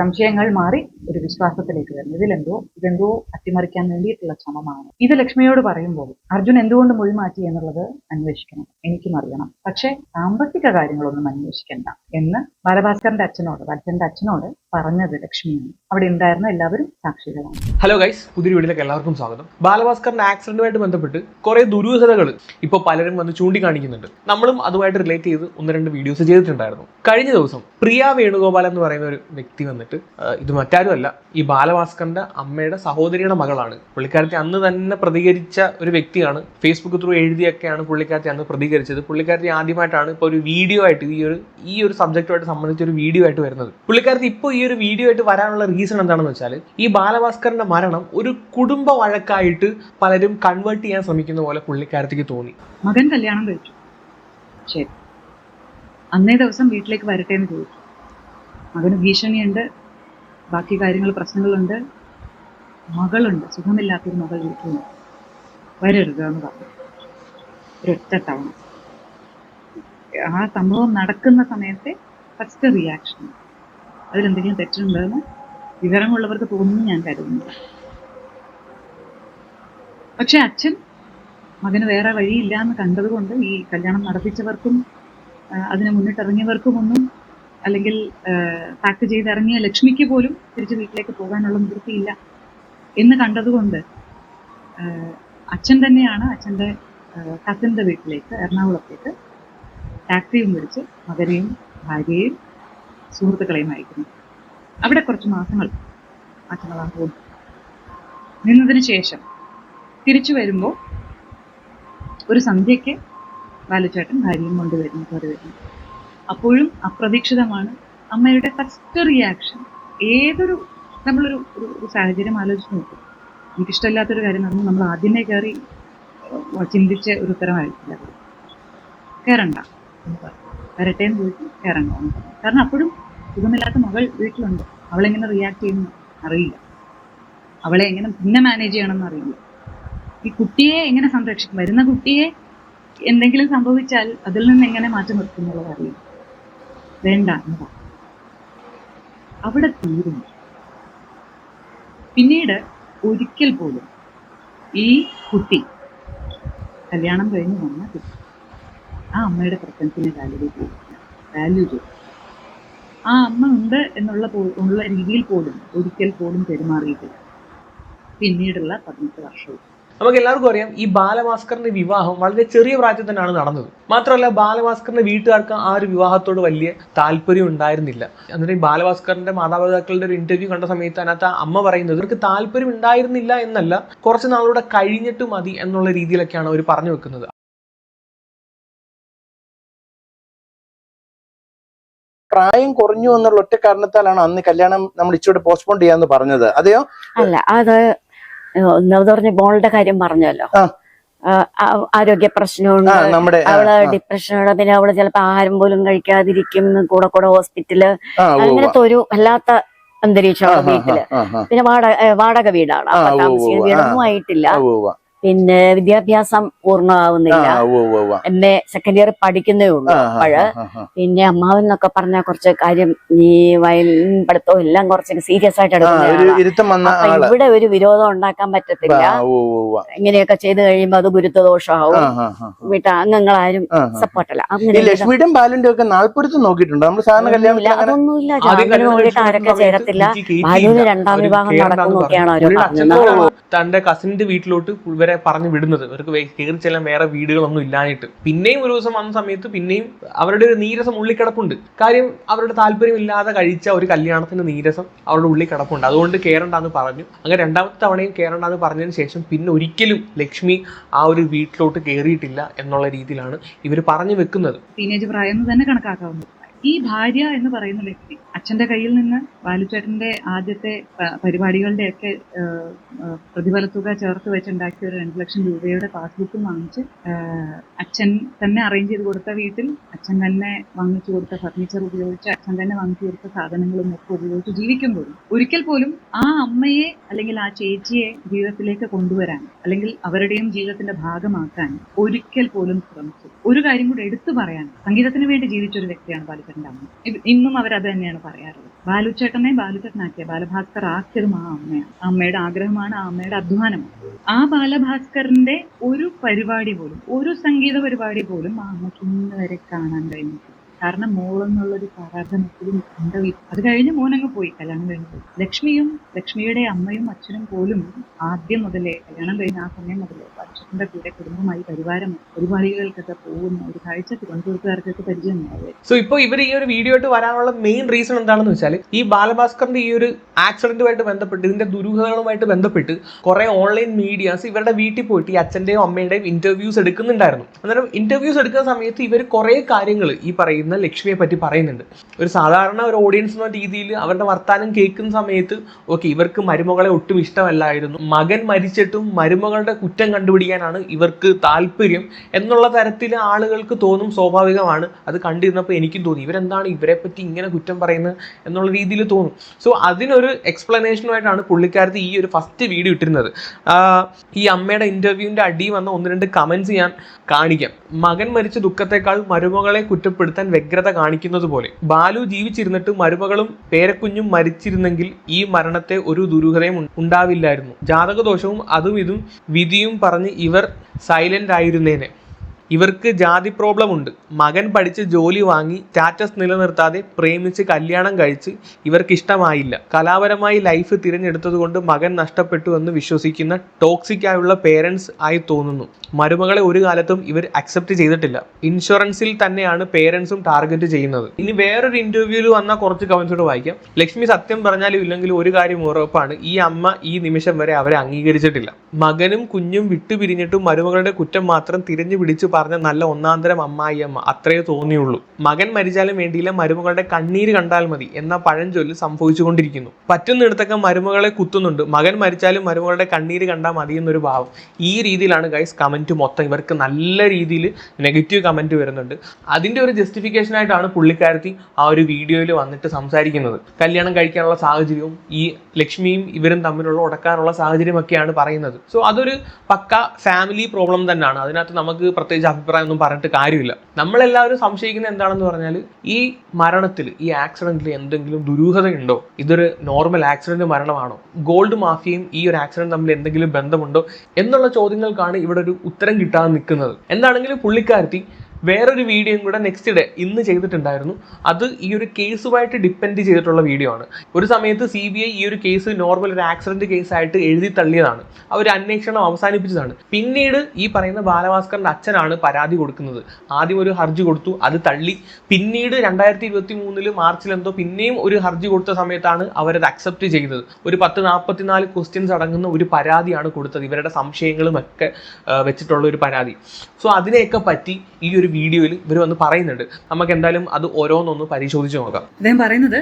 സംശയങ്ങൾ മാറി ഒരു വിശ്വാസത്തിലേക്ക് വരുന്നു. ഇതിലെന്തോ ഇതെന്തോ അട്ടിമറിക്കാൻ വേണ്ടിയിട്ടുള്ള ശ്രമമാണ്. ഇത് ലക്ഷ്മിയോട് പറയുമ്പോൾ അർജുൻ എന്തുകൊണ്ട് മൊഴി മാറ്റി എന്നുള്ളത് അന്വേഷിക്കണം. എനിക്കും അറിയണം. പക്ഷേ സാമ്പത്തിക കാര്യങ്ങളൊന്നും അന്വേഷിക്കണ്ട എന്ന് ബാലഭാസ്കറിന്റെ അച്ഛനോട് വത്സന്റെ അച്ഛനോട് പറഞ്ഞത് ലക്ഷ്മിയാണ്. അവിടെ ഉണ്ടായിരുന്ന എല്ലാവരും സാക്ഷികളാണ്. ഹലോ ഗൈസ് പുതിയ വീഡിയോയിലേക്ക് എല്ലാവർക്കും സ്വാഗതം. ബാലഭാസ്കറിന്റെ ആക്സിഡന്റുമായിട്ട് ബന്ധപ്പെട്ട് കുറെ ദുരൂഹതകൾ ഇപ്പോൾ പലരും വന്ന് ചൂണ്ടിക്കാണിക്കുന്നുണ്ട്. നമ്മളും അതുമായിട്ട് റിലേറ്റ് ചെയ്ത് ഒന്ന് രണ്ട് വീഡിയോസ് ചെയ്തിട്ടുണ്ടായിരുന്നു. കഴിഞ്ഞ ദിവസം പ്രിയ വേണുഗോപാൽ എന്ന് പറയുന്ന ഒരു വ്യക്തി വന്നിട്ട് ഇത് മറ്റാരുമല്ല ഈ ബാലഭാസ്കറിന്റെ അമ്മയുടെ സഹോദരിയുടെ മകളാണ്. പുള്ളിക്കാരത്തെ അന്ന് തന്നെ പ്രതികരിച്ച ഒരു വ്യക്തിയാണ്. ഫേസ്ബുക്ക് ത്രൂ എഴുതിയൊക്കെയാണ് പുള്ളിക്കാരത്തെ അന്ന് പ്രതികരിച്ചത്. പുള്ളിക്കാരത്തി ആദ്യമായിട്ടാണ് ഇപ്പോൾ ഒരു വീഡിയോ ആയിട്ട് ഈ ഒരു ഈ ഒരു സബ്ജക്റ്റുമായിട്ട് സംബന്ധിച്ച ഒരു വീഡിയോ ആയിട്ട് വരുന്നത്. പുള്ളിക്കാരത്തി ഇപ്പോൾ ഈ ഒരു വീഡിയോ ആയിട്ട് വരാനുള്ള റീസൺ എന്താണെന്ന് വെച്ചാൽ ഈ ബാലഭാസ്കറിന്റെ മരണം ഒരു കുടുംബ വഴക്കായിട്ട് പലരും കൺവേർട്ട് ചെയ്യാൻ ശ്രമിക്കുന്ന പോലെ പുള്ളിക്കാരത്തേക്ക് തോന്നി. മകൻ കല്യാണം കഴിച്ചു. ശരി. അന്നേ ദിവസം വീട്ടിലേക്ക് വരട്ടെ എന്ന് ചോദിച്ചു. മകന് ഭീഷണിയുണ്ട് ബാക്കി കാര്യങ്ങൾ പ്രശ്നങ്ങളുണ്ട് മകളുണ്ട് സുഖമില്ലാത്തൊരു മകൾ വീട്ടിലുണ്ട് വരരുത് എന്ന് പറഞ്ഞു. ഒരൊറ്റ തവണ. ആ സംഭവം നടക്കുന്ന സമയത്തെ ഫസ്റ്റ് റിയാക്ഷൻ അതിലെന്തെങ്കിലും തെറ്റുണ്ടെന്ന് വിവരമുള്ളവർക്ക് തോന്നുന്നു ഞാൻ കരുതുന്നു. പക്ഷെ അച്ഛൻ മകന് വേറെ വഴിയില്ല എന്ന് കണ്ടതുകൊണ്ട് ഈ കല്യാണം നടത്തിച്ചവർക്കും അതിനെ അതിന് മുന്നിട്ടിറങ്ങിയവർക്കുമൊന്നും അല്ലെങ്കിൽ പാക്ക് ചെയ്തിറങ്ങിയ ലക്ഷ്മിക്ക് പോലും തിരിച്ച് വീട്ടിലേക്ക് പോകാനുള്ള നിവൃത്തിയില്ല എന്ന് കണ്ടതുകൊണ്ട് അച്ഛൻ തന്നെയാണ് അച്ഛന്റെ കസിന്റെ വീട്ടിലേക്ക് എറണാകുളത്തേക്ക് ടാക്സിയും വിളിച്ച് മകനെയും ഭാര്യയെയും സുഹൃത്തുക്കളെയും അയക്കുന്നു അവിടെ കുറച്ച് മാസങ്ങൾ പോകുന്നു നിന്നതിന് ശേഷം തിരിച്ചു വരുമ്പോൾ ഒരു സന്ധ്യയ്ക്ക് ബാലുചേട്ടൻ ഭാര്യയും കൊണ്ടുവരുന്നു കയറി വരുന്നു അപ്പോഴും അപ്രതീക്ഷിതമാണ് അമ്മയുടെ ഫസ്റ്റ് റിയാക്ഷൻ ഏതൊരു നമ്മളൊരു ഒരു ഒരു സാഹചര്യം ആലോചിച്ച് നോക്കും. എനിക്കിഷ്ടമില്ലാത്തൊരു കാര്യം നമ്മൾ നമ്മൾ ആദ്യമേ കയറി ചിന്തിച്ച് ഒരു ഉത്തരമായിരിക്കില്ല. കയറണ്ട എന്ന് പറഞ്ഞു. വരട്ടെ എന്ന് ചോദിച്ചു കയറണ്ട എന്ന് പറഞ്ഞു. കാരണം അപ്പോഴും സുഖമില്ലാത്ത മകൾ വീട്ടിലുണ്ട്. അവളെങ്ങനെ റിയാക്ട് ചെയ്യുന്നു അറിയില്ല. അവളെ എങ്ങനെ പിന്നെ മാനേജ് ചെയ്യണമെന്ന് അറിയില്ല. ഈ കുട്ടിയെ എങ്ങനെ സംരക്ഷിക്കും? വരുന്ന കുട്ടിയെ എന്തെങ്കിലും സംഭവിച്ചാൽ അതിൽ നിന്ന് എങ്ങനെ മാറ്റി നിർത്തും എന്നുള്ളത് അറിയില്ല. വേണ്ട എന്നതാണ് അവിടെ തീരുന്നു. പിന്നീട് ഒരിക്കൽ പോലും ഈ കുട്ടി കല്യാണം കഴിഞ്ഞ് വന്ന കുട്ടി ആ അമ്മയുടെ പ്രസൻസിനെ വാല്യൂ ചെയ്തില്ല വാല്യൂ ചെയ്തു. ആ അമ്മ ഉണ്ട് എന്നുള്ള ഉള്ള രീതിയിൽ പോലും ഒരിക്കൽ പോലും പെരുമാറിയിട്ടില്ല. പിന്നീടുള്ള പതിനെട്ട് വർഷവും. നമുക്ക് എല്ലാവർക്കും അറിയാം ഈ ബാലഭാസ്കറിന്റെ വിവാഹം വളരെ ചെറിയ പ്രായത്തിൽ തന്നെയാണ് നടന്നത്. മാത്രമല്ല ബാലഭാസ്കറിന്റെ വീട്ടുകാർക്ക് ആ ഒരു വിവാഹത്തോട് വലിയ താല്പര്യം ഉണ്ടായിരുന്നില്ല. എന്നിട്ട് ഈ ബാലഭാസ്കറിന്റെ മാതാപിതാക്കളുടെ ഒരു ഇന്റർവ്യൂ കണ്ട സമയത്ത് അതിനകത്ത് അമ്മ പറയുന്നത് ഇവർക്ക് താല്പര്യം ഉണ്ടായിരുന്നില്ല എന്നല്ല കുറച്ച് നാളുകൂടെ കഴിഞ്ഞിട്ട് മതി എന്നുള്ള രീതിയിലൊക്കെയാണ് അവർ പറഞ്ഞു വെക്കുന്നത്. പ്രായം കുറഞ്ഞു എന്നുള്ള ഒറ്റ കാരണത്താലാണ് അന്ന് കല്യാണം നമ്മൾ ഇച്ചിരി പോസ്റ്റ്പോൺ ചെയ്യാന്ന് പറഞ്ഞത്. അതെയോ? അല്ല അത് ഒന്നാമത് പറഞ്ഞ മോളുടെ കാര്യം പറഞ്ഞല്ലോ. ആരോഗ്യ പ്രശ്നമുണ്ട്. അവൾ ഡിപ്രഷനുണ്ട് ഡിപ്രഷനോട് പിന്നെ അവൾ ചിലപ്പോ ആഹാരം പോലും കഴിക്കാതിരിക്കും കൂടെ കൂടെ ഹോസ്പിറ്റൽ. അങ്ങനത്തെ ഒരു വല്ലാത്ത അന്തരീക്ഷമാണ് വീട്ടിൽ. പിന്നെ വാടക വാടക വീടാണ്. താമസിക്കുന്ന വീടൊന്നും ആയിട്ടില്ല. പിന്നെ വിദ്യാഭ്യാസം പൂർണമാവുന്നില്ല ഉവ്വ് ഉവ്വ് ഉവ്വ്. എം എ സെക്കൻഡ് ഇയർ പഠിക്കുന്നേ ഉള്ളൂ അപ്പോഴ്. പിന്നെ അമ്മാവൻ എന്നൊക്കെ പറഞ്ഞ കുറച്ച് കാര്യം നീ വയലിൻ പഠിത്തവും എല്ലാം കുറച്ച് സീരിയസ് ആയിട്ട് എടുക്കുന്ന ഇവിടെ ഒരു വിരോധം ഉണ്ടാക്കാൻ പറ്റത്തില്ല. ഇങ്ങനെയൊക്കെ ചെയ്തു കഴിയുമ്പോ അത് ഗുരുത്വദോഷമാവും. വീട്ട അംഗങ്ങളാരും. സപ്പോർട്ടല്ല ലക്ഷ്മിയുടെയും ബാലുന്റെ ഒക്കെ നാൽപ്പുരത്ത് നോക്കിയിട്ടുണ്ട് നമ്മൾ സാധാരണ അതൊന്നുമില്ല ആരൊക്കെ ചേരത്തില്ല. ബാലുവിന് രണ്ടാം വിഭാഗം വിവാഹം നടക്കുന്നൊക്കെയാണ് പറഞ്ഞത് തന്റെ കസിന്റെ വീട്ടിലോട്ട് ഇവരെ പറഞ്ഞു വിടുന്നത്. ഇവർക്ക് കയറി ചെല്ലാൻ വേറെ വീടുകളൊന്നും ഇല്ലാഞ്ഞിട്ട്. പിന്നെയും ഒരു ദിവസം വന്ന സമയത്ത് പിന്നെയും അവരുടെ ഒരു നീരസം ഉള്ളിൽ കിടപ്പുണ്ട് കാര്യം അവരുടെ താല്പര്യമില്ലാതെ കഴിച്ച ഒരു കല്യാണത്തിന്റെ നീരസം അവരുടെ ഉള്ളിൽ കിടപ്പുണ്ട്. അതുകൊണ്ട് കയറണ്ടെന്ന് പറഞ്ഞു. അങ്ങനെ രണ്ടാമത്തെ തവണയും കയറണ്ടെന്ന് പറഞ്ഞതിന് ശേഷം പിന്നെ ഒരിക്കലും ലക്ഷ്മി ആ ഒരു വീട്ടിലോട്ട് കയറിയിട്ടില്ല എന്നുള്ള രീതിയിലാണ് ഇവർ പറഞ്ഞു വെക്കുന്നത്. ടീനേജ് പ്രായം തന്നെ കണക്കാക്കാവുന്നത്. ഈ ഭാര്യ എന്ന് പറയുന്ന വ്യക്തി അച്ഛന്റെ കയ്യിൽ നിന്ന് ബാലുചേട്ടന്റെ ആദ്യത്തെ പരിപാടികളുടെ പരിപാടികളുടെയൊക്കെ ഏഹ്, ഏഹ്, പ്രതിഫല തുക ചേർത്ത് വെച്ചുണ്ടാക്കിയ ഒരു രണ്ട് ലക്ഷം രൂപയുടെ പാസ്ബുക്കും വാങ്ങിച്ച് അച്ഛൻ തന്നെ അറേഞ്ച് ചെയ്ത് കൊടുത്ത വീട്ടിൽ അച്ഛൻ തന്നെ വാങ്ങിച്ചു കൊടുത്ത ഫർണിച്ചർ ഉപയോഗിച്ച് അച്ഛൻ തന്നെ വാങ്ങിച്ചു കൊടുത്ത സാധനങ്ങളും ഒക്കെ ഉപയോഗിച്ച് ജീവിക്കുമ്പോഴും ഒരിക്കൽ പോലും ആ അമ്മയെ അല്ലെങ്കിൽ ആ ചേച്ചിയെ ജീവിതത്തിലേക്ക് കൊണ്ടുവരാൻ അല്ലെങ്കിൽ അവരുടെയും ജീവിതത്തിന്റെ ഭാഗമാക്കാൻ ഒരിക്കൽ പോലും ശ്രമിച്ചു. ഒരു കാര്യം കൂടെ എടുത്തു പറയാൻ സംഗീതത്തിന് വേണ്ടി ജീവിച്ച ഒരു വ്യക്തിയാണ് ബാലുചേട്ടൻ ബാലുചേട്ടന്റെ അമ്മ ഇന്നും അവരത് തന്നെയാണ് പറയാറുള്ളത്. ബാലുചേട്ടനെ ബാലുചേട്ടനാക്കിയ ബാലഭാസ്കർ ആക്കിയതും ആ അമ്മയാണ്. അമ്മയുടെ ആഗ്രഹമാണ് ആ അമ്മയുടെ അധ്വാനമാണ് ആ ബാലഭാസ്കറിന്റെ ഒരു പരിപാടി പോലും ഒരു സംഗീത പരിപാടി പോലും ആ അമ്മയ്ക്ക് ഇന്ന് വരെ കാണാൻ കഴിഞ്ഞിട്ടില്ല. കാരണം മോളെന്നുള്ളൊരു പ്രാർത്ഥന എപ്പോഴും ഉണ്ടാവും അത് കഴിഞ്ഞ് മോനങ്ങ് പോയി കല്യാണം കഴിഞ്ഞ് ലക്ഷ്മിയും ലക്ഷ്മിയുടെ അമ്മയും അച്ഛനും പോലും ആദ്യം മുതലേ കല്യാണം കഴിഞ്ഞ ആ സമയം മുതലേ അച്ഛന്റെ കൂടെ കുടുംബമായി പരിവാരം പരിപാടികൾക്കൊക്കെ പോകുന്ന ഒരു കാഴ്ച തിരുവനന്തപുരത്തുകാർക്കൊക്കെ പരിചയമുണ്ടാവുക സോ ഇപ്പോൾ ഇവർ ഈ ഒരു വീഡിയോ ആയിട്ട് വരാനുള്ള മെയിൻ റീസൺ എന്താണെന്ന് വെച്ചാൽ ഈ ബാലഭാസ്കറിന്റെ ഈ ഒരു ആക്സിഡന്റുമായിട്ട് ബന്ധപ്പെട്ട് ഇതിന്റെ ദുരൂഹതകളുമായിട്ട് ബന്ധപ്പെട്ട് കുറെ ഓൺലൈൻ മീഡിയാസ് ഇവരുടെ വീട്ടിൽ പോയിട്ട് ഈ അച്ഛന്റെയും അമ്മയുടെയും ഇന്റർവ്യൂസ് എടുക്കുന്നുണ്ടായിരുന്നു. അന്നേരം ഇന്റർവ്യൂസ് എടുക്കുന്ന സമയത്ത് ഇവർ കുറെ കാര്യങ്ങൾ ഈ പറയുന്ന ലക്ഷ്മിയെ പറ്റി പറയുന്നുണ്ട്. ഒരു സാധാരണ ഒരു ഓഡിയൻസ് എന്ന രീതിയിൽ അവരുടെ വർത്താനം കേൾക്കുന്ന സമയത്ത് ഓക്കെ ഇവർക്ക് മരുമകളെ ഒട്ടും ഇഷ്ടമല്ലായിരുന്നു. മകൻ മരിച്ചിട്ടും മരുമകളുടെ കുറ്റം കണ്ടുപിടിക്കാനാണ് ഇവർക്ക് താല്പര്യം എന്നുള്ള തരത്തിൽ ആളുകൾക്ക് തോന്നും സ്വാഭാവികമാണ്. അത് കണ്ടിരുന്നപ്പോൾ എനിക്കും തോന്നി ഇവരെന്താണ് ഇവരെ പറ്റി ഇങ്ങനെ കുറ്റം പറയുന്നത് എന്നുള്ള രീതിയിൽ തോന്നും. സോ അതിനൊരു എക്സ്പ്ലനേഷനുമായിട്ടാണ് പുള്ളിക്കാരത്തി ഈ ഒരു ഫസ്റ്റ് വീഡിയോ ഇട്ടിരുന്നത്. ഈ അമ്മയുടെ ഇന്റർവ്യൂവിന്റെ അടി വന്ന ഒന്ന് രണ്ട് കമന്റ്സ് ഞാൻ കാണിക്കാം. മകൻ മരിച്ച ദുഃഖത്തെക്കാൾ മരുമകളെ കുറ്റപ്പെടുത്താൻ വ്യഗ്രത കാണിക്കുന്നത് പോലെ. ബാലു ജീവിച്ചിരുന്നിട്ട് മരുമകളും പേരക്കുഞ്ഞും മരിച്ചിരുന്നെങ്കിൽ ഈ മരണത്തെ ഒരു ദുരൂഹതയും ഉണ്ടാവില്ലായിരുന്നു. ജാതകദോഷവും അതും ഇതും വിധിയും പറഞ്ഞ് ഇവർ സൈലന്റ് ആയിരുന്നേനെ. ഇവർക്ക് ജാതി പ്രോബ്ലം ഉണ്ട്. മകൻ പഠിച്ച് ജോലി വാങ്ങി സ്റ്റാറ്റസ് നിലനിർത്താതെ പ്രേമിച്ച് കല്യാണം കഴിച്ച് ഇവർക്ക് ഇഷ്ടമായില്ല. കലാപരമായി ലൈഫ് തിരഞ്ഞെടുത്തതുകൊണ്ട് മകൻ നഷ്ടപ്പെട്ടു എന്ന് വിശ്വസിക്കുന്ന ടോക്സിക് ആയുള്ള പേരൻസ് ആയി തോന്നുന്നു. മരുമകളെ ഒരു കാലത്തും ഇവർ അക്സെപ്റ്റ് ചെയ്തിട്ടില്ല. ഇൻഷുറൻസിൽ തന്നെയാണ് പേരൻസും ടാർഗറ്റ് ചെയ്യുന്നത്. ഇനി വേറൊരു ഇന്റർവ്യൂവിൽ വന്ന കുറച്ച് കമന്റ്സോട് വായിക്കാം. ലക്ഷ്മി സത്യം പറഞ്ഞാലും ഇല്ലെങ്കിലും ഒരു കാര്യം ഉറപ്പാണ്. ഈ അമ്മ ഈ നിമിഷം വരെ അവരെ അംഗീകരിച്ചിട്ടില്ല. മകനും കുഞ്ഞും വിട്ടുപിരിഞ്ഞിട്ടും മരുമകളുടെ കുറ്റം മാത്രം തിരഞ്ഞു പിടിച്ച് പറഞ്ഞ നല്ല ഒന്നാന്തരം അമ്മായി അമ്മ അത്രയേ തോന്നിയുള്ളൂ. മകൻ മരിച്ചാലും വേണ്ടിയില്ല മരുമകളുടെ കണ്ണീര് കണ്ടാൽ മതി എന്ന പഴഞ്ചൊല്ല് സംഭവിച്ചുകൊണ്ടിരിക്കുന്നു. പറ്റുന്നിടത്തൊക്കെ മരുമകളെ കുത്തുന്നുണ്ട്. മകൻ മരിച്ചാലും മരുമകളുടെ കണ്ണീര് കണ്ടാൽ മതി എന്നൊരു ഭാവം. ഈ രീതിയിലാണ് ഗൈസ് കമന്റ് മൊത്തം ഇവർക്ക് നല്ല രീതിയിൽ നെഗറ്റീവ് കമന്റ് വരുന്നുണ്ട്. അതിന്റെ ഒരു ജസ്റ്റിഫിക്കേഷൻ ആയിട്ടാണ് പുള്ളിക്കാരത്തി ആ ഒരു വീഡിയോയിൽ വന്നിട്ട് സംസാരിക്കുന്നത്. കല്യാണം കഴിക്കാനുള്ള സാഹചര്യവും ഈ ലക്ഷ്മിയും ഇവരും തമ്മിലുള്ള ഉടക്കാനുള്ള സാഹചര്യമൊക്കെയാണ് പറയുന്നത്. സോ അതൊരു പക്ക ഫാമിലി പ്രോബ്ലം തന്നെയാണ്. അതിനകത്ത് നമുക്ക് പ്രത്യേകിച്ച് അഭിപ്രായം ഒന്നും പറഞ്ഞിട്ട് കാര്യമില്ല. നമ്മളെല്ലാവരും സംശയിക്കുന്നത് എന്താണെന്ന് പറഞ്ഞാൽ ഈ മരണത്തിൽ ഈ ആക്സിഡന്റിൽ എന്തെങ്കിലും ദുരൂഹതയുണ്ടോ? ഇതൊരു നോർമൽ ആക്സിഡന്റ് മരണമാണോ? ഗോൾഡ് മാഫിയയും ഈ ഒരു ആക്സിഡന്റ് തമ്മിൽ എന്തെങ്കിലും ബന്ധമുണ്ടോ? എന്നുള്ള ചോദ്യങ്ങൾക്കാണ് ഇവിടെ ഒരു ഉത്തരം കിട്ടാതെ നിൽക്കുന്നത്. എന്താണെങ്കിലും പുള്ളിക്കാരത്തി വേറൊരു വീഡിയോയും കൂടെ നെക്സ്റ്റ് ഡേ ഇന്ന് ചെയ്തിട്ടുണ്ടായിരുന്നു. അത് ഈ ഒരു കേസുമായിട്ട് ഡിപ്പെൻഡ് ചെയ്തിട്ടുള്ള വീഡിയോ ആണ്. ഒരു സമയത്ത് സി ബി ഐ ഈ ഒരു കേസ് നോർമൽ ഒരു ആക്സിഡന്റ് കേസായിട്ട് എഴുതി തള്ളിയതാണ്. അവർ അന്വേഷണം അവസാനിപ്പിച്ചതാണ്. പിന്നീട് ഈ പറയുന്ന ബാലഭാസ്കറിന്റെ അച്ഛനാണ് പരാതി കൊടുക്കുന്നത്. ആദ്യം ഒരു ഹർജി കൊടുത്തു അത് തള്ളി. പിന്നീട് രണ്ടായിരത്തി ഇരുപത്തി മൂന്നിൽ മാർച്ചിൽ എന്തോ പിന്നെയും ഒരു ഹർജി കൊടുത്ത സമയത്താണ് അവരത് അക്സെപ്റ്റ് ചെയ്തത്. ഒരു പത്ത് നാൽപ്പത്തിനാല് ക്വസ്റ്റ്യൻസ് അടങ്ങുന്ന ഒരു പരാതിയാണ് കൊടുത്തത്. ഇവരുടെ സംശയങ്ങളും ഒക്കെ വെച്ചിട്ടുള്ള ഒരു പരാതി. സോ അതിനെയൊക്കെ പറ്റി ഈ ഒരു വീഡിയോയിൽ ഇവർ വന്ന് പറയുന്നുണ്ട്. നമുക്ക് എന്തായാലും അത് ഓരോന്നൊന്ന് പരിശോധിച്ച് നോക്കാം. അദ്ദേഹം പറയുന്നത്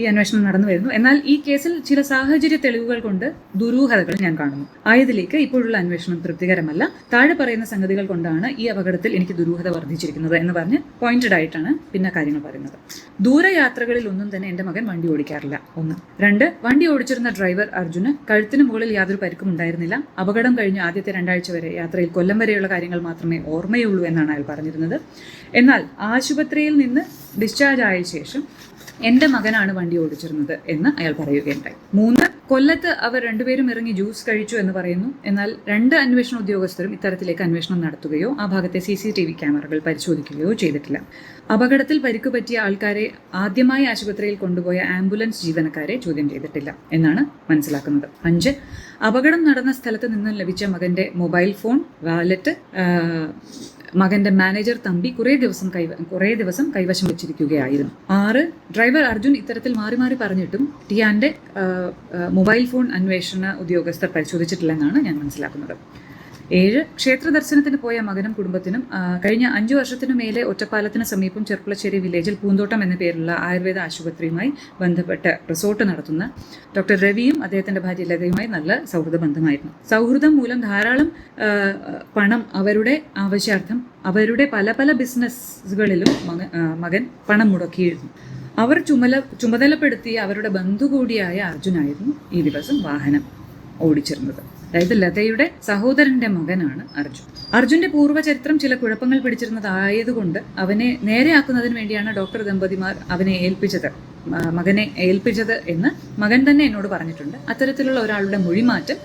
ഈ അന്വേഷണം നടന്നു വരുന്നു. എന്നാൽ ഈ കേസിൽ ചില സാഹചര്യ തെളിവുകൾ കൊണ്ട് ദുരൂഹതകൾ ഞാൻ കാണുന്നു. ആയതിലേക്ക് ഇപ്പോഴുള്ള അന്വേഷണം തൃപ്തികരമല്ല. താഴെ പറയുന്ന സംഗതികൾ കൊണ്ടാണ് ഈ അപകടത്തിൽ എനിക്ക് ദുരൂഹത വർദ്ധിച്ചിരിക്കുന്നത് എന്ന് പറഞ്ഞ് പോയിന്റഡ് ആയിട്ടാണ് പിന്നെ കാര്യങ്ങൾ പറയുന്നത്. ദൂരയാത്രകളിൽ ഒന്നും തന്നെ എന്റെ മകൻ വണ്ടി ഓടിക്കാറില്ല. ഒന്ന്. രണ്ട് വണ്ടി ഓടിച്ചിരുന്ന ഡ്രൈവർ അർജുന് കഴുത്തിന് മുകളിൽ യാതൊരു പരിക്കും ഉണ്ടായിരുന്നില്ല. അപകടം കഴിഞ്ഞ് ആദ്യത്തെ രണ്ടാഴ്ച വരെ യാത്രയിൽ കൊല്ലം വരെയുള്ള കാര്യങ്ങൾ മാത്രമേ ഓർമ്മയുള്ളൂ എന്നാണ് അയാൾ പറഞ്ഞിരുന്നത്. എന്നാൽ ആശുപത്രിയിൽ നിന്ന് ഡിസ്ചാർജ് ആയ ശേഷം എന്റെ മകനാണ് വണ്ടി ഓടിച്ചിരുന്നത് എന്ന് അയാൾ പറയുകയുണ്ടായി. മൂന്ന് കൊല്ലത്ത് അവർ രണ്ടുപേരും ഇറങ്ങി ജ്യൂസ് കഴിച്ചു എന്ന് പറയുന്നു. എന്നാൽ രണ്ട് അന്വേഷണ ഉദ്യോഗസ്ഥരും ഇത്തരത്തിലേക്ക് അന്വേഷണം നടത്തുകയോ ആ ഭാഗത്തെ സി സി ടി വി ക്യാമറകൾ പരിശോധിക്കുകയോ ചെയ്തിട്ടില്ല. അപകടത്തിൽ പരിക്ക് പറ്റിയ ആൾക്കാരെ ആദ്യമായി ആശുപത്രിയിൽ കൊണ്ടുപോയ ആംബുലൻസ് ജീവനക്കാരെ ചോദ്യം ചെയ്തിട്ടില്ല എന്നാണ് മനസ്സിലാക്കുന്നത്. അഞ്ച് അപകടം നടന്ന സ്ഥലത്ത് നിന്ന് ലഭിച്ച മകന്റെ മൊബൈൽ ഫോൺ വാലറ്റ് മകന്റെ മാനേജർ തമ്പി കുറേ ദിവസം കൈവ കുറേ ദിവസം കൈവശം വെച്ചിരിക്കുകയായിരുന്നു. ആറ് ഡ്രൈവർ അർജുൻ ഇത്തരത്തിൽ മാറി മാറി പറഞ്ഞിട്ടും ടിയാന്റെ മൊബൈൽ ഫോൺ അന്വേഷണ ഉദ്യോഗസ്ഥർ പരിശോധിച്ചിട്ടില്ലെന്നാണ് ഞാൻ മനസ്സിലാക്കുന്നത്. ഏഴ് ക്ഷേത്ര ദർശനത്തിന് പോയ മകനും കുടുംബത്തിനും കഴിഞ്ഞ അഞ്ചു വർഷത്തിനു മേലെ ഒറ്റപ്പാലത്തിന് സമീപം ചെർപ്പുളശ്ശേരി വില്ലേജിൽ പൂന്തോട്ടം എന്ന പേരുള്ള ആയുർവേദ ആശുപത്രിയുമായി ബന്ധപ്പെട്ട് റിസോർട്ട് നടത്തുന്ന ഡോക്ടർ രവിയും അദ്ദേഹത്തിന്റെ ഭാര്യ ലതയുമായി നല്ല സൗഹൃദ ബന്ധമായിരുന്നു. സൗഹൃദം മൂലം ധാരാളം പണം അവരുടെ ആവശ്യാർത്ഥം അവരുടെ പല പല ബിസിനസ്സുകളിലും മകൻ പണം മുടക്കിയിരുന്നു. അവർ ചുമല ചുമതലപ്പെടുത്തിയ അവരുടെ ബന്ധു കൂടിയായ അർജുനായിരുന്നു ഈ ദിവസം വാഹനം ഓടിച്ചിരുന്നത് അതായത് ലതയുടെ സഹോദരന്റെ മകനാണ് അർജുൻ. അർജുന്റെ പൂർവചരിത്രം ചില കുഴപ്പങ്ങൾ പിടിച്ചിരുന്നതായതുകൊണ്ട് അവനെ നേരെയാക്കുന്നതിന് വേണ്ടിയാണ് ഡോക്ടർ ദമ്പതിമാർ അവനെ ഏൽപ്പിച്ചത്. മകനെ ഏൽപ്പിച്ചത് എന്ന് മകൻ തന്നെ എന്നോട് പറഞ്ഞിട്ടുണ്ട്. അത്തരത്തിലുള്ള ഒരാളുടെ മൊഴിമാറ്റം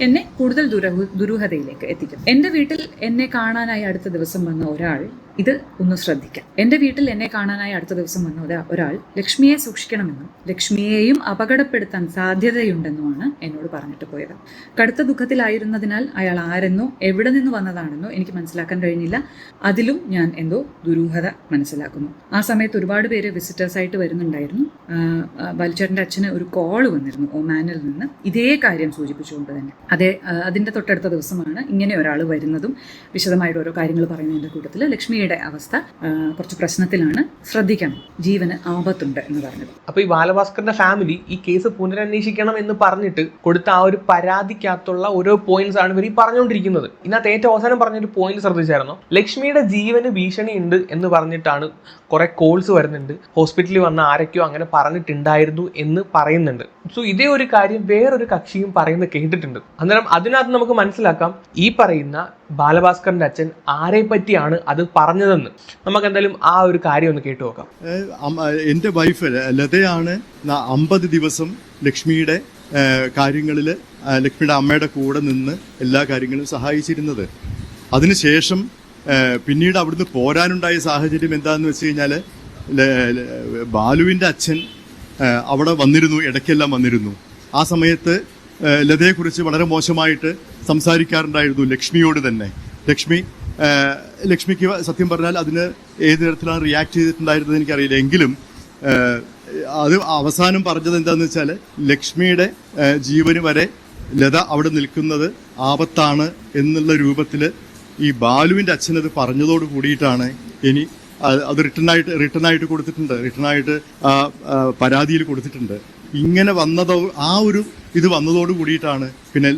എന്നെ കൂടുതൽ ദുരഹ ദുരൂഹതയിലേക്ക് എത്തിക്കും. എന്റെ വീട്ടിൽ എന്നെ കാണാനായി അടുത്ത ദിവസം വന്ന ഒരാൾ ഇത് ഒന്ന് ശ്രദ്ധിക്കാം. എന്റെ വീട്ടിൽ എന്നെ കാണാനായി അടുത്ത ദിവസം വന്ന ഒരാൾ ലക്ഷ്മിയെ സൂക്ഷിക്കണമെന്നും ലക്ഷ്മിയെയും അപകടപ്പെടുത്താൻ സാധ്യതയുണ്ടെന്നുമാണ് എന്നോട് പറഞ്ഞിട്ട് പോയത്. കടുത്ത ദുഃഖത്തിലായിരുന്നതിനാൽ അയാൾ ആരെന്നോ എവിടെ നിന്ന് വന്നതാണെന്നോ എനിക്ക് മനസ്സിലാക്കാൻ കഴിഞ്ഞില്ല. അതിലും ഞാൻ എന്തോ ദുരൂഹത മനസ്സിലാക്കുന്നു. ആ സമയത്ത് ഒരുപാട് പേര് വിസിറ്റേഴ്സായിട്ട് വരുന്നുണ്ടായിരുന്നു. ബാലിച്ചേട്ടന്റെ അച്ഛന് ഒരു കോൾ വന്നിരുന്നു ഒമാനിൽ നിന്ന്. ഇതേ കാര്യം സൂചിപ്പിച്ചുകൊണ്ട് തന്നെ. അതേ അതിന്റെ തൊട്ടടുത്ത ദിവസമാണ് ഇങ്ങനെ ഒരാൾ വരുന്നതും വിശദമായിട്ട് ഓരോ കാര്യങ്ങൾ പറയുന്നതിന്റെ കൂട്ടത്തിൽ ലക്ഷ്മിയുടെ അവസ്ഥ കുറച്ച് പ്രശ്നത്തിലാണ്. ശ്രദ്ധിക്കണം. ജീവന് ആപത്തുണ്ട് എന്ന് പറഞ്ഞത്. അപ്പൊ ഈ ബാലഭാസ്കറിന്റെ ഫാമിലി ഈ കേസ് പുനരന്വേഷിക്കണം എന്ന് പറഞ്ഞിട്ട് കൊടുത്ത ആ ഒരു പരാതിക്കകത്തുള്ള ഓരോ പോയിന്റ്സ് ആണ് ഇവർ ഈ പറഞ്ഞുകൊണ്ടിരിക്കുന്നത്. ഇന്നത്തെ ഏറ്റവും അവസാനം പറഞ്ഞൊരു പോയിന്റ് ശ്രദ്ധിച്ചായിരുന്നു? ലക്ഷ്മിയുടെ ജീവന് ഭീഷണി ഉണ്ട് എന്ന് പറഞ്ഞിട്ടാണ് കുറെ കോൾസ് വരുന്നുണ്ട്. ഹോസ്പിറ്റലിൽ വന്ന ആരൊക്കെയോ അങ്ങനെ പറഞ്ഞിട്ടുണ്ടായിരുന്നു എന്ന് പറയുന്നുണ്ട്. സോ ഇതേ ഒരു കാര്യം വേറൊരു കക്ഷിയും പറയുന്നത് കേട്ടിട്ടുണ്ട്. അന്നേരം അതിനകത്ത് നമുക്ക് മനസ്സിലാക്കാം ഈ പറയുന്ന ബാലഭാസ്കറിന്റെ അച്ഛൻ ആരെ പറ്റിയാണ് അത് പറഞ്ഞതെന്ന്. നമുക്ക് എന്തായാലും ആ ഒരു കാര്യം ഒന്ന് കേട്ടു നോക്കാം. എന്റെ വൈഫ് ലതയാണ് അമ്പത് ദിവസം ലക്ഷ്മിയുടെ കാര്യങ്ങളിൽ ലക്ഷ്മിയുടെ അമ്മയുടെ കൂടെ നിന്ന് എല്ലാ കാര്യങ്ങളും സഹായിച്ചിരുന്നത്. അതിനുശേഷം പിന്നീട് അവിടുന്ന് പോരാനുണ്ടായ സാഹചര്യം എന്താണെന്ന് വെച്ച് കഴിഞ്ഞാൽ ബാലുവിന്റെ അച്ഛൻ അവിടെ വന്നിരുന്നു ഇടയ്ക്കെല്ലാം വന്നിരുന്നു. ആ സമയത്ത് ലതയെക്കുറിച്ച് വളരെ മോശമായിട്ട് സംസാരിക്കാറുണ്ടായിരുന്നു ലക്ഷ്മിയോട് തന്നെ. ലക്ഷ്മി ലക്ഷ്മിക്ക് സത്യം പറഞ്ഞാൽ അതിന് ഏത് തരത്തിലാണ് റിയാക്ട് ചെയ്തിട്ടുണ്ടായിരുന്നത് എനിക്കറിയില്ല. എങ്കിലും അത് അവസാനം പറഞ്ഞത് എന്താണെന്ന് വെച്ചാൽ ലക്ഷ്മിയുടെ ജീവന് വരെ ലത അവിടെ നിൽക്കുന്നത് ആപത്താണ് എന്നുള്ള രൂപത്തിൽ ഈ ബാലുവിന്റെ അത് പറഞ്ഞതോട് കൂടിയിട്ടാണ് ഇനി അത് റിട്ടേൺ ആയിട്ട് റിട്ടേൺ ആയിട്ട് കൊടുത്തിട്ടുണ്ട്. റിട്ടേൺ ആയിട്ട് പരാതിയിൽ കൊടുത്തിട്ടുണ്ട്. ഇങ്ങനെ വന്നതോ ആ ഒരു ഇത് വന്നതോട് കൂടിയിട്ടാണ് പിന്നെ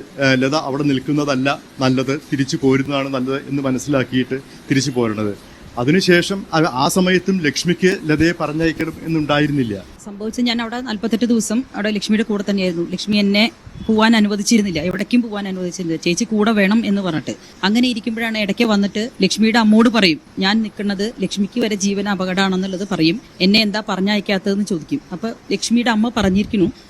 ലത അവിടെ നിൽക്കുന്നതല്ല നല്ലത് തിരിച്ചു പോരുന്നതാണ് നല്ലത് എന്ന് മനസ്സിലാക്കിയിട്ട് തിരിച്ചു പോരുന്നത്. അതിനുശേഷം ആ- സമയത്തും ലക്ഷ്മിക്ക് ലതയെ പറഞ്ഞയക്കണം എന്നുണ്ടായിരുന്നില്ല. സംഭവിച്ചത് ഞാൻ അവിടെ നാൽപ്പത്തെട്ട് ദിവസം അവിടെ ലക്ഷ്മിയുടെ കൂടെ തന്നെയായിരുന്നു. ലക്ഷ്മി എന്നെ പോവാൻ അനുവദിച്ചിരുന്നില്ല. എവിടേക്കും പോവാൻ അനുവദിച്ചിരുന്നില്ല. ചേച്ചി കൂടെ വേണം എന്ന് പറഞ്ഞിട്ട്. അങ്ങനെ ഇരിക്കുമ്പോഴാണ് ഇടയ്ക്ക് വന്നിട്ട് ലക്ഷ്മിയുടെ അമ്മോട് പറയും ഞാൻ നിൽക്കുന്നത് ലക്ഷ്മിക്ക് വരെ ജീവൻ അപകടമാണെന്നുള്ളത് പറയും. എന്നെ എന്താ പറഞ്ഞയക്കാത്തതെന്ന് ചോദിക്കും. അപ്പൊ ലക്ഷ്മിയുടെ അമ്മ പറഞ്ഞിരിക്കുന്നു "ഏ,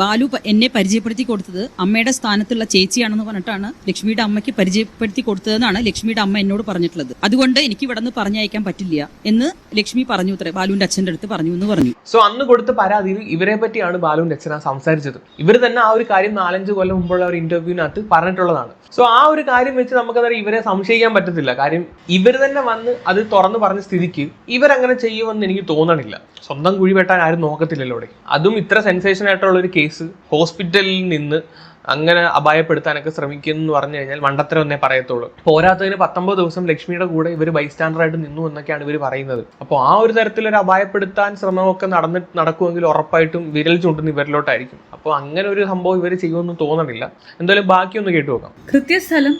ബാലു എന്നെ പരിചയപ്പെടുത്തി കൊടുത്തത് അമ്മയുടെ സ്ഥാനത്തുള്ള ചേച്ചിയാണെന്ന് പറഞ്ഞിട്ടാണ് ലക്ഷ്മിയുടെ അമ്മയ്ക്ക് പരിചയപ്പെടുത്തി കൊടുത്തതെന്നാണ് ലക്ഷ്മിയുടെ അമ്മ എന്നോട് പറഞ്ഞിട്ടുള്ളത്. അതുകൊണ്ട് എനിക്ക് ഇവിടെ നിന്ന് പറഞ്ഞയക്കാൻ പറ്റില്ല എന്ന് ലക്ഷ്മി പറഞ്ഞു അത്രേ ബാലുവിന്റെ അച്ഛന്റെ അടുത്ത് പറഞ്ഞു എന്ന് പറഞ്ഞു. സോ അന്ന് കൊടുത്ത പരാതിയിൽ ഇവരെ പറ്റിയാണ് ബാലുവിന്റെ അച്ഛന സംസാരിച്ചത്. ഇവർ തന്നെ ആ ഒരു കാര്യം നാലഞ്ച് കൊല്ലം മുമ്പുള്ള ഒരു ഇന്റർവ്യൂവിനകത്ത് പറഞ്ഞിട്ടുള്ളതാണ്. സോ ആ ഒരു കാര്യം വെച്ച് നമുക്കന്നേരം ഇവരെ സംശയിക്കാൻ പറ്റത്തില്ല. കാര്യം ഇവർ തന്നെ വന്ന് അത് തുറന്നു പറഞ്ഞ സ്ഥിതിക്ക് ഇവരങ്ങനെ ചെയ്യുമെന്ന് എനിക്ക് തോന്നണില്ല. സ്വന്തം കുഴി വെട്ടാൻ ആരും നോക്കത്തില്ലല്ലോ അതും ഇത്ര സെൻസേഷൻ ആയിട്ടുള്ള ഒരു കേസ് ഹോസ്പിറ്റലിൽ നിന്ന് അങ്ങനെ അപായപ്പെടുത്താനൊക്കെ ശ്രമിക്കുന്നു എന്ന് പറഞ്ഞു കഴിഞ്ഞാൽ മണ്ടത്തരം ഒന്നേ പറയത്തുള്ളൂ. പോരാത്തതിന് പത്തൊമ്പത് ദിവസം ലക്ഷ്മിയുടെ കൂടെ ഇവർ ബൈസ്റ്റാൻഡറായിട്ട് നിന്നു എന്നൊക്കെയാണ് ഇവർ പറയുന്നത്. അപ്പോൾ ആ ഒരു തരത്തിലൊരു അപായപ്പെടുത്താൻ ശ്രമമൊക്കെ നടന്ന് നടക്കുമെങ്കിൽ ഉറപ്പായിട്ടും വിരൽ ചൂണ്ടുന്ന ഇവരിലോട്ടായിരിക്കും. അപ്പോൾ അങ്ങനെ ഒരു സംഭവം ഇവർ ചെയ്യുമെന്ന് തോന്നണില്ല. എന്തായാലും ബാക്കിയൊന്ന് കേട്ടു നോക്കാം. കൃത്യസ്ഥലം